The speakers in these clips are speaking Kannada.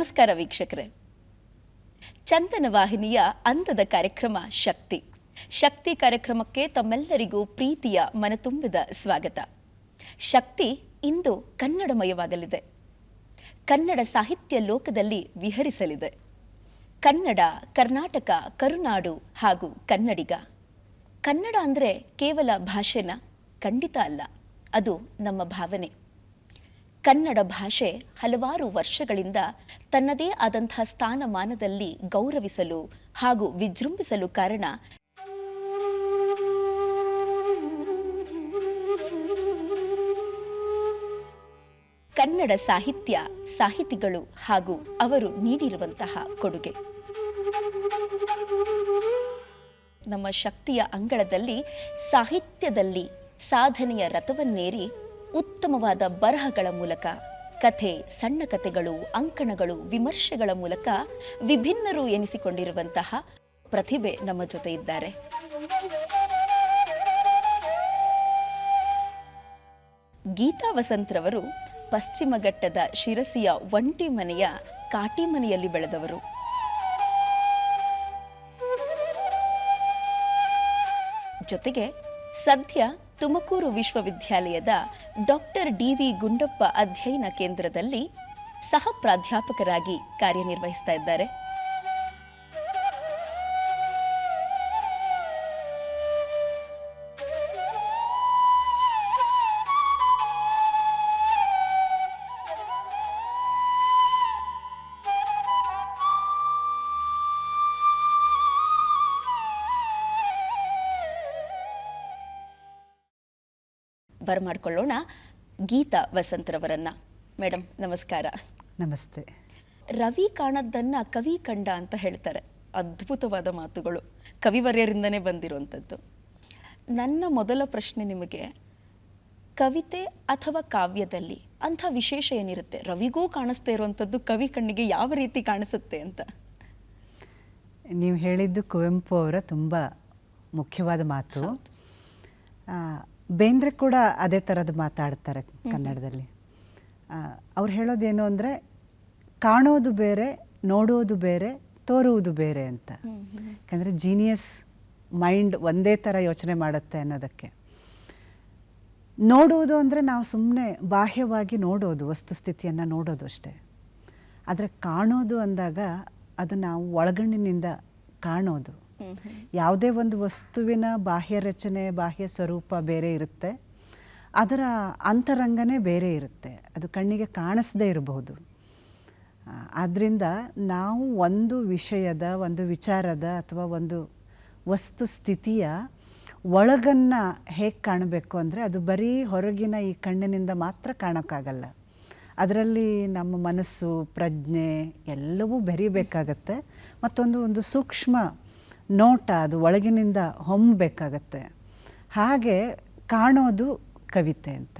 ನಮಸ್ಕಾರ ವೀಕ್ಷಕರೇ. ಚಂದನ ವಾಹಿನಿಯ ಅಂದದ ಕಾರ್ಯಕ್ರಮ ಶಕ್ತಿ. ಶಕ್ತಿ ಕಾರ್ಯಕ್ರಮಕ್ಕೆ ತಮ್ಮೆಲ್ಲರಿಗೂ ಪ್ರೀತಿಯ ಮನತುಂಬಿದ ಸ್ವಾಗತ. ಶಕ್ತಿ ಇಂದು ಕನ್ನಡಮಯವಾಗಲಿದೆ. ಕನ್ನಡ ಸಾಹಿತ್ಯ ಲೋಕದಲ್ಲಿ ವಿಹರಿಸಲಿದೆ. ಕನ್ನಡ, ಕರ್ನಾಟಕ, ಕರುನಾಡು ಹಾಗೂ ಕನ್ನಡಿಗ. ಕನ್ನಡ ಅಂದರೆ ಕೇವಲ ಭಾಷೆನ? ಖಂಡಿತ ಅಲ್ಲ. ಅದು ನಮ್ಮ ಭಾವನೆ. ಕನ್ನಡ ಭಾಷೆ ಹಲವಾರು ವರ್ಷಗಳಿಂದ ತನ್ನದೇ ಆದಂತಹ ಸ್ಥಾನಮಾನದಲ್ಲಿ ಗೌರವಿಸಲು ಹಾಗೂ ವಿಜೃಂಭಿಸಲು ಕಾರಣ. ಕನ್ನಡ ಸಾಹಿತ್ಯ, ಸಾಹಿತಿಗಳು ಹಾಗೂ ಅವರು ನೀಡಿರುವಂತಹ ಕೊಡುಗೆ. ನಮ್ಮ ಶಕ್ತಿಯ ಅಂಗಳದಲ್ಲಿ ಸಾಹಿತ್ಯದಲ್ಲಿ ಸಾಧನೆಯ ರಥವನ್ನೇರಿ ಉತ್ತಮವಾದ ಬರಹಗಳ ಮೂಲಕ, ಕಥೆ, ಸಣ್ಣ ಕಥೆಗಳು, ಅಂಕಣಗಳು, ವಿಮರ್ಶೆಗಳ ಮೂಲಕ ವಿಭಿನ್ನರು ಎನಿಸಿಕೊಂಡಿರುವಂತಹ ಪ್ರತಿಭೆ ನಮ್ಮ ಜೊತೆ ಇದ್ದಾರೆ. ಗೀತಾ ವಸಂತ್ರವರು ಪಶ್ಚಿಮ ಘಟ್ಟದ ಶಿರಸಿಯ ಒಂಟಿ ಮನೆಯ ಕಾಟಿ ಮನೆಯಲ್ಲಿ ಬೆಳೆದವರು. ಜೊತೆಗೆ ಸದ್ಯ ತುಮಕೂರು ವಿಶ್ವವಿದ್ಯಾಲಯದ ಡಾಕ್ಟರ್ ಡಿ ವಿ ಗುಂಡಪ್ಪ ಅಧ್ಯಯನ ಕೇಂದ್ರದಲ್ಲಿ ಸಹ ಪ್ರಾಧ್ಯಾಪಕರಾಗಿ ಕಾರ್ಯನಿರ್ವಹಿಸ್ತಾ ಇದ್ದಾರೆ. ಬರಮಾಡ್ಕೊಳ್ಳೋಣ ಗೀತಾ ವಸಂತರವರನ್ನ. ಮೇಡಮ್ ನಮಸ್ಕಾರ. ನಮಸ್ತೆ. ರವಿ ಕಾಣದ್ದನ್ನ ಕವಿ ಕಂಡ ಅಂತ ಹೇಳ್ತಾರೆ. ಅದ್ಭುತವಾದ ಮಾತುಗಳು. ಕವಿವರ್ಯರಿಂದನೇ ಬಂದಿರುವಂಥದ್ದು. ನನ್ನ ಮೊದಲ ಪ್ರಶ್ನೆ ನಿಮಗೆ ಕವಿತೆ ಅಥವಾ ಕಾವ್ಯದಲ್ಲಿ ಅಂಥ ವಿಶೇಷ ಏನಿರುತ್ತೆ? ರವಿಗೂ ಕಾಣಿಸ್ತಾ ಇರುವಂಥದ್ದು ಕವಿ ಕಣ್ಣಿಗೆ ಯಾವ ರೀತಿ ಕಾಣಿಸುತ್ತೆ ಅಂತ? ನೀವು ಹೇಳಿದ್ದು ಕುವೆಂಪು ಅವರ ತುಂಬ ಮುಖ್ಯವಾದ ಮಾತು. ಬೇಂದ್ರೆ ಕೂಡ ಅದೇ ಥರದ್ದು ಮಾತಾಡ್ತಾರೆ ಕನ್ನಡದಲ್ಲಿ. ಅವ್ರು ಹೇಳೋದೇನು ಅಂದರೆ ಕಾಣೋದು ಬೇರೆ ನೋಡೋದು ಬೇರೆ ತೋರುವುದು ಬೇರೆ ಅಂತ. ಯಾಕಂದರೆ ಜೀನಿಯಸ್ ಮೈಂಡ್ ಒಂದೇ ಥರ ಯೋಚನೆ ಮಾಡುತ್ತೆ ಅನ್ನೋದಕ್ಕೆ. ನೋಡುವುದು ಅಂದರೆ ನಾವು ಸುಮ್ಮನೆ ಬಾಹ್ಯವಾಗಿ ನೋಡೋದು ವಸ್ತುಸ್ಥಿತಿಯನ್ನು ನೋಡೋದು ಅಷ್ಟೇ. ಆದರೆ ಕಾಣೋದು ಅಂದಾಗ ಅದು ನಾವು ಒಳಗಣ್ಣಿನಿಂದ ಕಾಣೋದು. ಯಾವುದೇ ಒಂದು ವಸ್ತುವಿನ ಬಾಹ್ಯ ರಚನೆ, ಬಾಹ್ಯ ಸ್ವರೂಪ ಬೇರೆ ಇರುತ್ತೆ. ಅದರ ಅಂತರಂಗನೇ ಬೇರೆ ಇರುತ್ತೆ. ಅದು ಕಣ್ಣಿಗೆ ಕಾಣಿಸದೇ ಇರಬಹುದು. ಆದ್ದರಿಂದ ನಾವು ಒಂದು ವಿಷಯದ, ಒಂದು ವಿಚಾರದ ಅಥವಾ ಒಂದು ವಸ್ತು ಸ್ಥಿತಿಯ ಒಳಗನ್ನು ಹೇಗೆ ಕಾಣಬೇಕು ಅಂದರೆ ಅದು ಬರೀ ಹೊರಗಿನ ಈ ಕಣ್ಣಿನಿಂದ ಮಾತ್ರ ಕಾಣೋಕ್ಕಾಗಲ್ಲ. ಅದರಲ್ಲಿ ನಮ್ಮ ಮನಸ್ಸು, ಪ್ರಜ್ಞೆ ಎಲ್ಲವೂ ಬೆರಿಬೇಕಾಗತ್ತೆ. ಮತ್ತೊಂದು, ಒಂದು ಸೂಕ್ಷ್ಮ ನೋಟ ಅದು ಒಳಗಿನಿಂದ ಹೊಮ್ಮಬೇಕಾಗತ್ತೆ ಹಾಗೆ ಕಾಣೋದು ಕವಿತೆ ಅಂತ.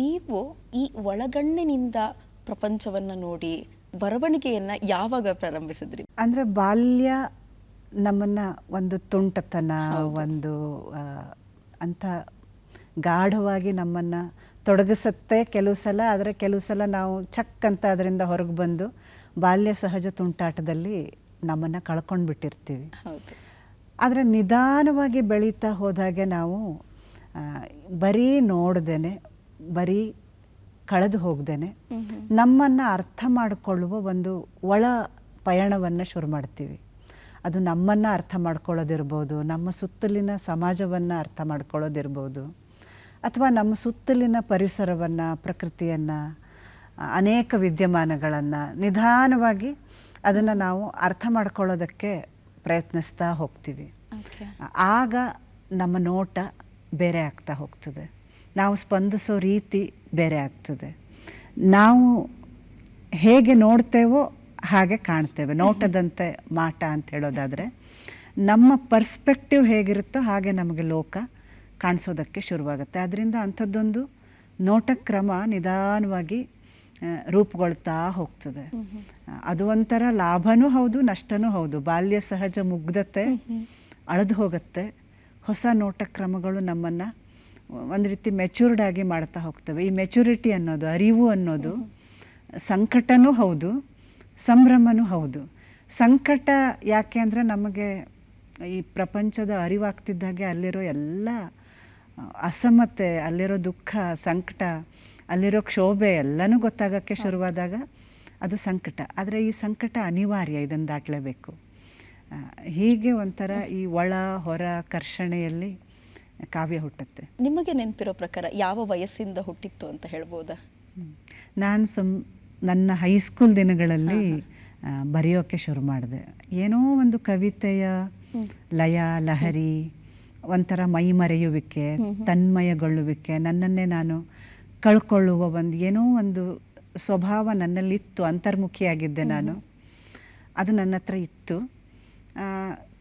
ನೀವು ಈ ಒಳಗಣ್ಣಿನಿಂದ ಪ್ರಪಂಚವನ್ನ ನೋಡಿ ಬರವಣಿಗೆಯನ್ನ ಯಾವಾಗ ಪ್ರಾರಂಭಿಸಿದ್ರಿ? ಅಂದರೆ ಬಾಲ್ಯ ನಮ್ಮನ್ನು ಒಂದು ತುಂಟತನ ಒಂದು ಅಂಥ ಗಾಢವಾಗಿ ನಮ್ಮನ್ನು ತೊಡಗಿಸತ್ತೆ ಕೆಲವು ಸಲ ಆದರೆ ಕೆಲವು ಸಲ ನಾವು ಚಕ್ ಅಂತ ಅದರಿಂದ ಹೊರಗೆ ಬಂದು ಬಾಲ್ಯ ಸಹಜ ತುಂಟಾಟದಲ್ಲಿ ನಮ್ಮನ್ನು ಕಳ್ಕೊಂಡು ಬಿಟ್ಟಿರ್ತೀವಿ ಹೌದು. ಆದರೆ ನಿಧಾನವಾಗಿ ಬೆಳೀತಾ ಹೋದಾಗೆ ನಾವು ಬರೀ ನೋಡ್ದೇನೆ ಬರೀ ಕಳೆದು ಹೋಗ್ದೇನೆ ನಮ್ಮನ್ನು ಅರ್ಥ ಮಾಡಿಕೊಳ್ಳುವ ಒಂದು ಒಳ ಪಯಣವನ್ನು ಶುರು ಮಾಡ್ತೀವಿ. ಅದು ನಮ್ಮನ್ನು ಅರ್ಥ ಮಾಡ್ಕೊಳ್ಳೋದಿರ್ಬೋದು ನಮ್ಮ ಸುತ್ತಲಿನ ಸಮಾಜವನ್ನು ಅರ್ಥ ಮಾಡ್ಕೊಳ್ಳೋದಿರ್ಬೋದು ಅಥವಾ ನಮ್ಮ ಸುತ್ತಲಿನ ಪರಿಸರವನ್ನು ಪ್ರಕೃತಿಯನ್ನು ಅನೇಕ ವಿದ್ಯಮಾನಗಳನ್ನು ನಿಧಾನವಾಗಿ ಅದನ್ನು ನಾವು ಅರ್ಥ ಮಾಡ್ಕೊಳ್ಳೋದಕ್ಕೆ ಪ್ರಯತ್ನಿಸ್ತಾ ಹೋಗ್ತೀವಿ. ಆಗ ನಮ್ಮ ನೋಟ ಬೇರೆ ಆಗ್ತಾ ಹೋಗ್ತದೆ. ನಾವು ಸ್ಪಂದಿಸೋ ರೀತಿ ಬೇರೆ ಆಗ್ತದೆ. ನಾವು ಹೇಗೆ ನೋಡ್ತೇವೋ ಹಾಗೆ ಕಾಣ್ತೇವೆ. ನೋಟದಂತೆ ಮಾಟ ಅಂತ ಹೇಳೋದಾದರೆ ನಮ್ಮ ಪರ್ಸ್ಪೆಕ್ಟಿವ್ ಹೇಗಿರುತ್ತೋ ಹಾಗೆ ನಮಗೆ ಲೋಕ ಕಾಣಿಸೋದಕ್ಕೆ ಶುರುವಾಗುತ್ತೆ. ಅದರಿಂದ ಅಂಥದ್ದೊಂದು ನೋಟಕ್ರಮ ನಿಧಾನವಾಗಿ ಆ, ರೂಪುಗೊಳ್ತಾ ಹೋಗ್ತದೆ. ಅದು ಒಂಥರ ಲಾಭನೂ ಹೌದು ನಷ್ಟನೂ ಹೌದು. ಬಾಲ್ಯ ಸಹಜ ಮುಗ್ಧತೆ ಅಳದು ಹೋಗುತ್ತೆ. ಹೊಸ ನೋಟಕ್ರಮಗಳು ನಮ್ಮನ್ನು ಒಂದು ರೀತಿ ಮೆಚೂರ್ಡ್ ಆಗಿ ಮಾಡ್ತಾ ಹೋಗ್ತವೆ. ಈ ಮೆಚುರಿಟಿ ಅನ್ನೋದು ಅರಿವು ಅನ್ನೋದು ಸಂಕಟನೂ ಹೌದು ಸಂಭ್ರಮನೂ ಹೌದು. ಸಂಕಟ ಯಾಕೆ ಅಂದರೆ ನಮಗೆ ಈ ಪ್ರಪಂಚದ ಅರಿವಾಗ್ತಿದ್ದಾಗೆ ಅಲ್ಲಿರೋ ಎಲ್ಲ ಅಸಮತೆ ಅಲ್ಲಿರೋ ದುಃಖ ಸಂಕಟ ಅಲ್ಲಿರೋ ಕ್ಷೋಭೆ ಎಲ್ಲನೂ ಗೊತ್ತಾಗೋಕ್ಕೆ ಶುರುವಾದಾಗ ಅದು ಸಂಕಟ. ಆದರೆ ಈ ಸಂಕಟ ಅನಿವಾರ್ಯ ಇದನ್ನು ದಾಟಲೇಬೇಕು. ಹೀಗೆ ಒಂಥರ ಈ ಒಳ ಹೊರ ಕರ್ಷಣೆಯಲ್ಲಿ ಕಾವ್ಯ ಹುಟ್ಟುತ್ತೆ. ನಿಮಗೆ ನೆನಪಿರೋ ಪ್ರಕಾರ ಯಾವ ವಯಸ್ಸಿಂದ ಹುಟ್ಟಿತ್ತು ಅಂತ ಹೇಳ್ಬೋದಾ? ನಾನು ಸುಮ್ ನನ್ನ ಹೈಸ್ಕೂಲ್ ದಿನಗಳಲ್ಲಿ ಬರೆಯೋಕ್ಕೆ ಶುರು ಮಾಡಿದೆ. ಏನೋ ಒಂದು ಕವಿತೆಯ ಲಯ ಲಹರಿ ಒಂಥರ ಮೈ ಮರೆಯುವಿಕೆ ತನ್ಮಯಗೊಳ್ಳುವಿಕೆ ನನ್ನನ್ನೇ ನಾನು ಕಳ್ಕೊಳ್ಳುವ ಒಂದು ಏನೋ ಒಂದು ಸ್ವಭಾವ ನನ್ನಲ್ಲಿತ್ತು ಅಂತರ್ಮುಖಿಯಾಗಿದ್ದೆ ನಾನು. ಅದು ನನ್ನ ಹತ್ರ ಇತ್ತು.